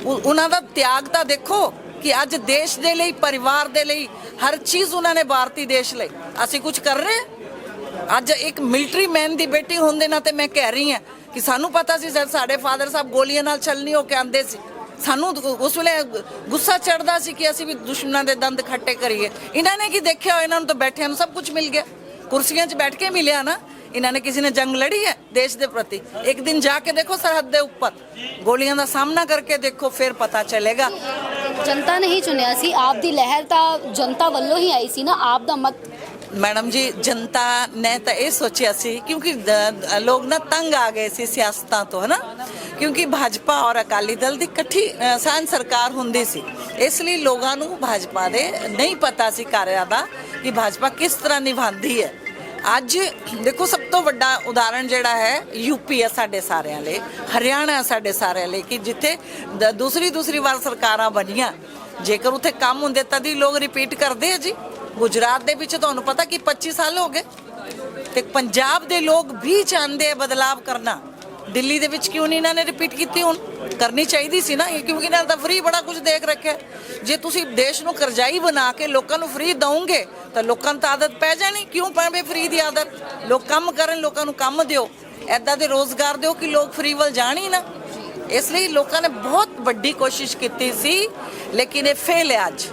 ਉਹਨਾਂ ਦਾ ਤਿਆਗ ਤਾਂ ਦੇਖੋ ਕਿ ਅੱਜ ਦੇਸ਼ ਦੇ ਲਈ, ਪਰਿਵਾਰ ਦੇ ਲਈ ਹਰ ਚੀਜ਼ ਉਹਨਾਂ ਨੇ ਭਾਰਤੀ ਦੇਸ਼ ਲਈ। ਅਸੀਂ ਕੁਝ ਕਰ ਰਹੇ ਹਾਂ? ਅੱਜ ਇੱਕ ਮਿਲਟਰੀ ਮੈਨ ਦੀ ਬੇਟੀ ਹੋਣ ਦੇ ਨਾਤੇ ਮੈਂ ਕਹਿ ਰਹੀ ਹਾਂ ਕਿ ਸਾਨੂੰ ਪਤਾ ਸੀ ਜਦ ਸਾਡੇ ਫਾਦਰ ਸਾਹਿਬ ਗੋਲੀਆਂ ਨਾਲ ਚੱਲਣੀ ਹੋ ਕੇ ਆਂਦੇ ਸੀ। ਸਾਨੂੰ ਉਸ ਵੇਲੇ ਗੁੱਸਾ ਚੜਦਾ ਸੀ ਕਿ ਅਸੀਂ ਵੀ ਦੁਸ਼ਮਣਾਂ ਦੇ ਦੰਦ ਖੱਟੇ ਕਰੀਏ। ਇਹਨਾਂ ਨੇ ਕੀ ਦੇਖਿਆ ਇਹਨਾਂ ਨੂੰ ਤਾਂ ਬੈਠਿਆਂ ਨੂੰ ਸਭ ਕੁਝ ਮਿਲ ਗਿਆ। ਕੁਰਸੀਆਂ 'ਚ ਬੈਠ ਕੇ ਮਿਲਿਆ ਨਾ, ਇਹਨਾਂ ਨੇ ਕਿਸੇ ਨੇ ਜੰਗ ਲੜੀ ਹੈ ਦੇਸ਼ ਦੇ ਪ੍ਰਤੀ? ਇੱਕ ਦਿਨ ਜਾ ਕੇ ਦੇਖੋ ਸਰਹੱਦ ਦੇ ਉੱਪਰ। ਗੋਲੀਆਂ ਦਾ ਸਾਹਮਣਾ ਕਰਕੇ ਦੇਖੋ, ਫਿਰ ਪਤਾ ਚੱਲੇਗਾ। ਜਨਤਾ ਨੇ ਹੀ ਚੁਣਿਆ ਸੀ। ਆਪ ਦੀ ਲਹਿਰ ਤਾਂ ਜਨਤਾ ਵੱਲੋਂ ਹੀ ਆਈ ਸੀ ਨਾ। ਆਪ ਦਾ ਮਤ ਮੈਡਮ ਜੀ ਜਨਤਾ ਨੇ ਤਾਂ ਇਹ ਸੋਚਿਆ ਸੀ ਕਿਉਂਕਿ ਲੋਕ ਨਾ ਤੰਗ ਆ ਗਏ ਸੀ ਸਿਆਸਤਾਂ ਤੋਂ ਹਨਾ? ਕਿਉਂਕਿ ਭਾਜਪਾ ਔਰ ਅਕਾਲੀ ਦਲ ਦੀ ਇਕੱਠੀ ਅ, ਸਾਂਝ ਸਰਕਾਰ ਹੁੰਦੀ ਸੀ। ਇਸ ਲਈ ਲੋਕਾਂ ਨੂੰ ਭਾਜਪਾ ਦੇ ਨਹੀਂ ਪਤਾ ਸੀ ਕਾਰਿਆ ਦਾ ਕਿ ਭਾਜਪਾ ਕਿਸ ਤਰ੍ਹਾਂ ਨਿਭਾਉਂਦੀ ਹੈ। ਅੱਜ ਦੇਖੋ ਸਭ ਤੋਂ ਵੱਡਾ ਉਦਾਹਰਣ ਜਿਹੜਾ ਹੈ ਯੂਪੀ ਹੈ ਸਾਡੇ ਸਾਰਿਆਂ ਲਈ ਹਰਿਆਣਾ ਸਾਡੇ ਸਾਰਿਆਂ ਲਈ ਕਿ ਜਿੱਥੇ ਦੂਸਰੀ ਦੂਸਰੀ ਵਾਰ ਸਰਕਾਰਾਂ ਬਣੀਆਂ। ਜੇਕਰ ਉੱਥੇ ਕੰਮ ਹੁੰਦੇ ਤਦ ਹੀ ਲੋਕ ਰਿਪੀਟ ਕਰਦੇ ਆ ਜੀ। ਗੁਜਰਾਤ ਦੇ ਵਿੱਚ ਤੁਹਾਨੂੰ ਪਤਾ ਕਿ 25 ਸਾਲ ਹੋ ਗਏ ਤੇ ਪੰਜਾਬ ਦੇ ਲੋਕ ਵੀ ਚਾਹੁੰਦੇ ਆ ਬਦਲਾਵ ਕਰਨਾ। ਦਿੱਲੀ ਦੇ ਵਿੱਚ ਕਿਉਂ ਨਹੀਂ ਇਹਨਾਂ ਨੇ ਰਿਪੀਟ ਕੀਤੀ ਹੁਣ? ਕਰਨੀ ਚਾਹੀਦੀ ਸੀ ਨਾ, ਇਹ ਕਿਉਂਕਿ ਨਾਲ ਤਾਂ ਫ੍ਰੀ ਬੜਾ ਕੁਝ ਦੇਖ ਰੱਖਿਆ। ਜੇ ਤੁਸੀਂ ਦੇਸ਼ ਨੂੰ ਕਰਜ਼ਾਈ ਬਣਾ ਕੇ ਲੋਕਾਂ ਨੂੰ ਫ੍ਰੀ ਦਵੋਗੇ, ਤਾਂ ਲੋਕਾਂ ਨੂੰ ਤਾਂ ਆਦਤ ਪੈ ਜਾਣੀ। ਕਿਉਂ ਪਾਵੇ ਫ੍ਰੀ ਦੀ ਆਦਤ? ਲੋਕ ਕੰਮ ਕਰਨ, ਲੋਕਾਂ ਨੂੰ ਕੰਮ ਦਿਓ। ਐਦਾਂ ਦੇ ਰੋਜ਼ਗਾਰ ਦਿਓ ਕਿ ਲੋਕ ਫ੍ਰੀ ਵੱਲ ਜਾਣ ਹੀ ਨਾ। ਇਸ ਲਈ ਲੋਕਾਂ ਨੇ ਬਹੁਤ ਵੱਡੀ ਕੋਸ਼ਿਸ਼ ਕੀਤੀ ਸੀ, ਲੇਕਿਨ ਇਹ ਫੇਲ ਹੈ ਅੱਜ।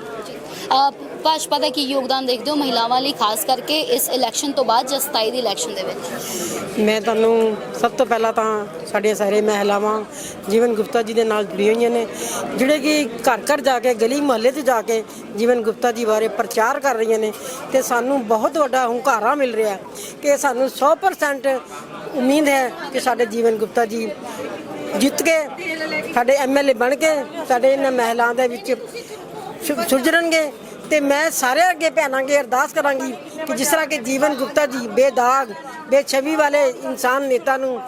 ਭਾਜਪਾ ਦਾ ਕੀ ਯੋਗਦਾਨ ਦੇਖਦੇ ਹੋ ਮਹਿਲਾਵਾਂ ਲਈ, ਖਾਸ ਕਰਕੇ ਇਸ ਇਲੈਕਸ਼ਨ ਤੋਂ ਬਾਅਦ ਜਾਂ 27 ਦੀ ਇਲੈਕਸ਼ਨ ਦੇ ਵਿੱਚ? ਮੈਂ ਤੁਹਾਨੂੰ ਸਭ ਤੋਂ ਪਹਿਲਾਂ ਤਾਂ ਸਾਡੀਆਂ ਸਾਰੇ ਮਹਿਲਾਵਾਂ, ਜੀਵਨ ਗੁਪਤਾ ਜੀ ਦੇ ਨਾਲ ਜੁੜੀਆਂ ਹੋਈਆਂ ਨੇ, ਜਿਹੜੇ ਕਿ ਘਰ ਘਰ ਜਾ ਕੇ, ਗਲੀ ਮੁਹੱਲੇ 'ਚ ਜਾ ਕੇ ਜੀਵਨ ਗੁਪਤਾ ਜੀ ਬਾਰੇ ਪ੍ਰਚਾਰ ਕਰ ਰਹੀਆਂ ਨੇ ਤੇ ਸਾਨੂੰ ਬਹੁਤ ਵੱਡਾ ਹੁੰਕਾਰਾ ਮਿਲ ਰਿਹਾ ਕਿ ਸਾਨੂੰ 100% ਉਮੀਦ ਹੈ ਕਿ ਸਾਡੇ ਜੀਵਨ ਗੁਪਤਾ ਜੀ ਜਿੱਤ ਕੇ, ਸਾਡੇ ਐਮਐਲਏ ਬਣ ਕੇ, ਸਾਡੇ ਇਹਨਾਂ ਮਹਿਲਾਵਾਂ ਦੇ ਵਿੱਚ ਸੁ- ਤੇ ਮੈਂ ਸਾਰੇ ਅੱਗੇ ਭੈਣਾਂ ਅੱਗੇ ਅਰਦਾਸ ਕਰਾਂਗੀ ਕਿ ਜਿਸ ਤਰ੍ਹਾਂ ਕਿ ਜੀਵਨ ਗੁਪਤਾ ਜੀ ਬੇਦਾਗ, ਬੇਛਵੀ ਵਾਲੇ ਇਨਸਾਨ ਨੇਤਾ ਨੂੰ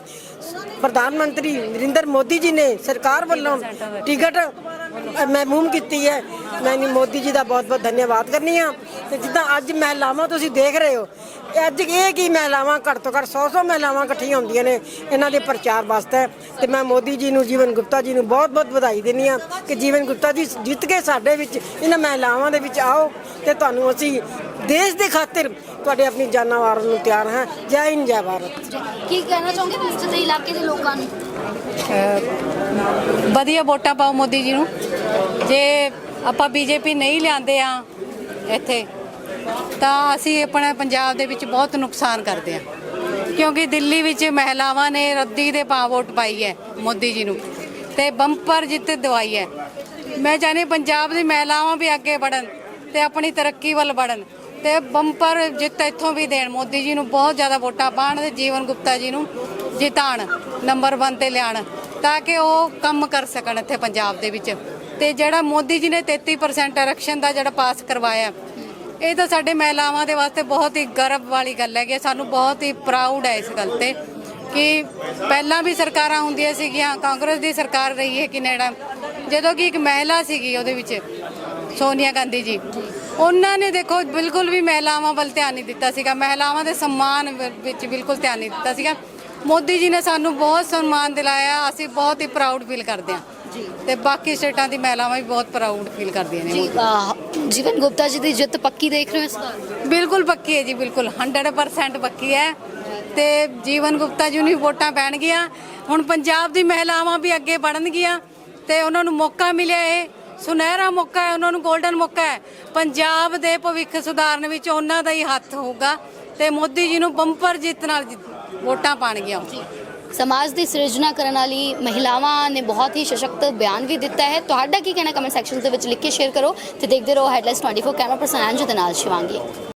ਪ੍ਰਧਾਨ ਮੰਤਰੀ ਨਰਿੰਦਰ ਮੋਦੀ ਜੀ ਨੇ ਸਰਕਾਰ ਵੱਲੋਂ ਟਿਕਟ ਮਹਿਮੂਮ ਕੀਤੀ ਹੈ। ਮੈਂ ਨੀ, ਮੋਦੀ ਜੀ ਦਾ ਬਹੁਤ ਬਹੁਤ ਧੰਨਵਾਦ ਕਰਨੀ ਆ। ਤੇ ਜਿੱਦਾਂ ਅੱਜ ਮਹਿਲਾਵਾਂ ਤੁਸੀਂ ਦੇਖ ਰਹੇ ਹੋ, ਇਹ ਅੱਜ ਇਹ ਕੀ ਮਹਿਲਾਵਾਂ ਘੱਟ ਤੋਂ ਘੱਟ 100-100 ਮਹਿਲਾਵਾਂ ਇਕੱਠੀਆਂ ਹੁੰਦੀਆਂ ਨੇ, ਇਹਨਾਂ ਦੇ ਪ੍ਰਚਾਰ ਵਾਸਤੇ। ਤੇ ਮੈਂ ਮੋਦੀ ਜੀ ਨੂੰ, ਜੀਵਨ ਗੁਪਤਾ ਜੀ ਨੂੰ ਬਹੁਤ-ਬਹੁਤ ਵਧਾਈ ਦਿੰਦੀ ਆ ਕਿ ਜੀਵਨ ਗੁਪਤਾ ਜੀ ਜਿੱਤ ਕੇ ਸਾਡੇ ਵਿੱਚ, ਇਹਨਾਂ ਮਹਿਲਾਵਾਂ ਦੇ ਵਿੱਚ ਆਓ। ਤੇ ਤੁਹਾਨੂੰ ਅਸੀਂ ਦੇਸ਼ ਦੇ ਖਾਤਰ ਤੁਹਾਡੇ ਆਪਣੀ ਜਾਨਾਂ ਵਾਰਨ ਨੂੰ ਤਿਆਰ ਹਾਂ ਜੈ ਹਿੰਦ ਜੈ ਭਾਰਤ। ਕੀ ਕਹਿਣਾ ਚਾਹੋਗੇ ਤੁਸੀਂ ਦੇ ਇਲਾਕੇ ਦੇ ਲੋਕਾਂ ਨੂੰ? ਵਧੀਆ ਵੋਟਾਂ ਪਾਓ ਮੋਦੀ ਜੀ ਨੂੰ। ਜੇ ਆਪਾਂ ਬੀਜੇਪੀ ਨਹੀਂ ਲਿਆਂਦੇ ਆ ਇੱਥੇ ਤਾਂ ਅਸੀਂ ਆਪਣੇ ਪੰਜਾਬ ਦੇ ਵਿੱਚ ਬਹੁਤ ਨੁਕਸਾਨ ਕਰਦੇ ਆ ਕਿਉਂਕਿ ਦਿੱਲੀ ਵਿੱਚ ਮਹਿਲਾਵਾਂ ਨੇ ਰੱਦੀ ਦੇ ਪਾ ਵੋਟ ਪਾਈ ਹੈ ਮੋਦੀ ਜੀ ਨੂੰ ਤੇ ਬੰਪਰ ਜਿੱਤ ਦਵਾਈ ਹੈ। ਮੈਂ ਚਾਹੁੰਦੀ ਪੰਜਾਬ ਦੀ ਮਹਿਲਾਵਾਂ ਵੀ ਅੱਗੇ ਵਧਣ ਤੇ ਆਪਣੀ ਤਰੱਕੀ ਵੱਲ ਵਧਣ। ਤੇ ਬੰਪਰ ਜਿੱਤ ਇੱਥੋਂ ਵੀ ਦੇਣ, ਮੋਦੀ ਜੀ ਨੂੰ ਬਹੁਤ ਜ਼ਿਆਦਾ ਵੋਟਾਂ ਪਾਣ ਤੇ ਜੀਵਨ ਗੁਪਤਾ ਜੀ ਨੂੰ ਜਿਤਾਣ ਨੰਬਰ 1 ਤੇ ਲਿਆਣ, ਤਾਂ ਕਿ ਉਹ ਕੰਮ ਕਰ ਸਕਣ ਇੱਥੇ ਪੰਜਾਬ ਦੇ ਵਿੱਚ। ਤੇ ਜਿਹੜਾ ਮੋਦੀ ਜੀ ਨੇ 33% ਆਰਕਸ਼ਣ ਦਾ ਜਿਹੜਾ ਪਾਸ ਕਰਵਾਇਆ, ਇਹ ਤਾਂ ਸਾਡੇ ਮਹਿਲਾਵਾਂ ਦੇ ਵਾਸਤੇ ਬਹੁਤ ਹੀ ਗਰਵ ਵਾਲੀ ਗੱਲ ਹੈ। ਕਿ ਸਾਨੂੰ ਬਹੁਤ ਹੀ ਪ੍ਰਾਊਡ ਹੈ ਇਸ ਗੱਲ ਤੇ ਕਿ ਪਹਿਲਾਂ ਵੀ ਸਰਕਾਰਾਂ ਹੁੰਦੀਆਂ ਸੀਗੀਆਂ, ਕਾਂਗਰਸ ਦੀ ਸਰਕਾਰ ਰਹੀ ਹੈ ਕਿ ਕੈਨੇਡਾ ਜਦੋਂ ਕਿ ਇੱਕ ਮਹਿਲਾ ਸੀਗੀ ਉਹਦੇ ਵਿੱਚ, ਸੋਨੀਆ ਗਾਂਧੀ ਜੀ ਉਹਨਾਂ ਨੇ ਦੇਖੋ ਬਿਲਕੁਲ ਵੀ ਮਹਿਲਾਵਾਂ ਵੱਲ ਧਿਆਨ ਨਹੀਂ ਦਿੱਤਾ ਸੀਗਾ। ਮਹਿਲਾਵਾਂ ਦੇ ਸਨਮਾਨ ਵਿੱਚ ਬਿਲਕੁਲ ਧਿਆਨ ਨਹੀਂ ਦਿੱਤਾ ਸੀਗਾ। ਮੋਦੀ ਜੀ ਨੇ ਸਾਨੂੰ ਬਹੁਤ ਸਨਮਾਨ ਦਿਲਾਇਆ ਅਸੀਂ ਬਹੁਤ ਹੀ ਪ੍ਰਾਊਡ ਫੀਲ ਕਰਦੇ ਹਾਂ। ਜੀ। ਤੇ ਬਾਕੀ ਸਟੇਟਾਂ ਦੀ ਮਹਿਲਾਵਾਂ ਵੀ ਬਹੁਤ ਪ੍ਰਾਊਡ ਫੀਲ ਕਰਦੀਆਂ ਨੇ ਜੀ ਜੀਵਨ ਗੁਪਤਾ ਜੀ ਦੀ ਜਿੱਤ ਪੱਕੀ ਦੇਖ ਰਹੇ ਹੋ ਇਸ ਵਾਰ? ਬਿਲਕੁਲ ਪੱਕੀ ਹੈ ਜੀ ਬਿਲਕੁਲ। 100% ਪੱਕੀ ਹੈ। ਤੇ ਜੀਵਨ ਗੁਪਤਾ ਜੀ ਨੂੰ ਵੋਟਾਂ ਪੈਣਗੀਆਂ। ਹੁਣ ਪੰਜਾਬ ਦੀ ਮਹਿਲਾਵਾਂ ਵੀ ਅੱਗੇ ਵਧਣਗੀਆਂ। ਤੇ ਉਹਨਾਂ ਨੂੰ ਮੌਕਾ ਮਿਲਿਆ ਇਹ। ਸੁਨਹਿਰਾ ਮੌਕਾ ਹੈ, ਉਹਨਾਂ ਨੂੰ 골ਡਨ ਮੌਕਾ ਹੈ। ਪੰਜਾਬ ਦੇ ਭਵਿੱਖ ਸੁਧਾਰਨ ਵਿੱਚ ਉਹਨਾਂ ਦਾ ਹੀ ਹੱਥ ਹੋਊਗਾ ਤੇ ਮੋਦੀ ਜੀ ਨੂੰ ਬੰਪਰ ਜਿੱਤ ਨਾਲ ਵੋਟਾਂ ਪਾਣਗੀਆਂ ਸਮਾਜ ਦੀ ਸਿਰਜਣਾ ਕਰਨ ਵਾਲੀ ਮਹਿਲਾਵਾਂ ਨੇ ਬਹੁਤ ਹੀ ਸਸ਼ਕਤ ਬਿਆਨ ਵੀ ਦਿੱਤਾ ਹੈ। ਤੁਹਾਡਾ ਕੀ ਕਹਿਣਾ ਕਮੈਂਟ ਸੈਕਸ਼ਨ ਦੇ ਵਿੱਚ ਲਿਖ ਕੇ ਸ਼ੇਅਰ ਕਰੋ ਤੇ ਦੇਖਦੇ ਰਹੋ ਹੈਡਲਾਈਨਸ 24 ਕੈਮਰਾ ਪਰਸਨ ਅੰਜੂ ਦੇ ਨਾਲ ਸ਼ਿਵਾਂਗੀ।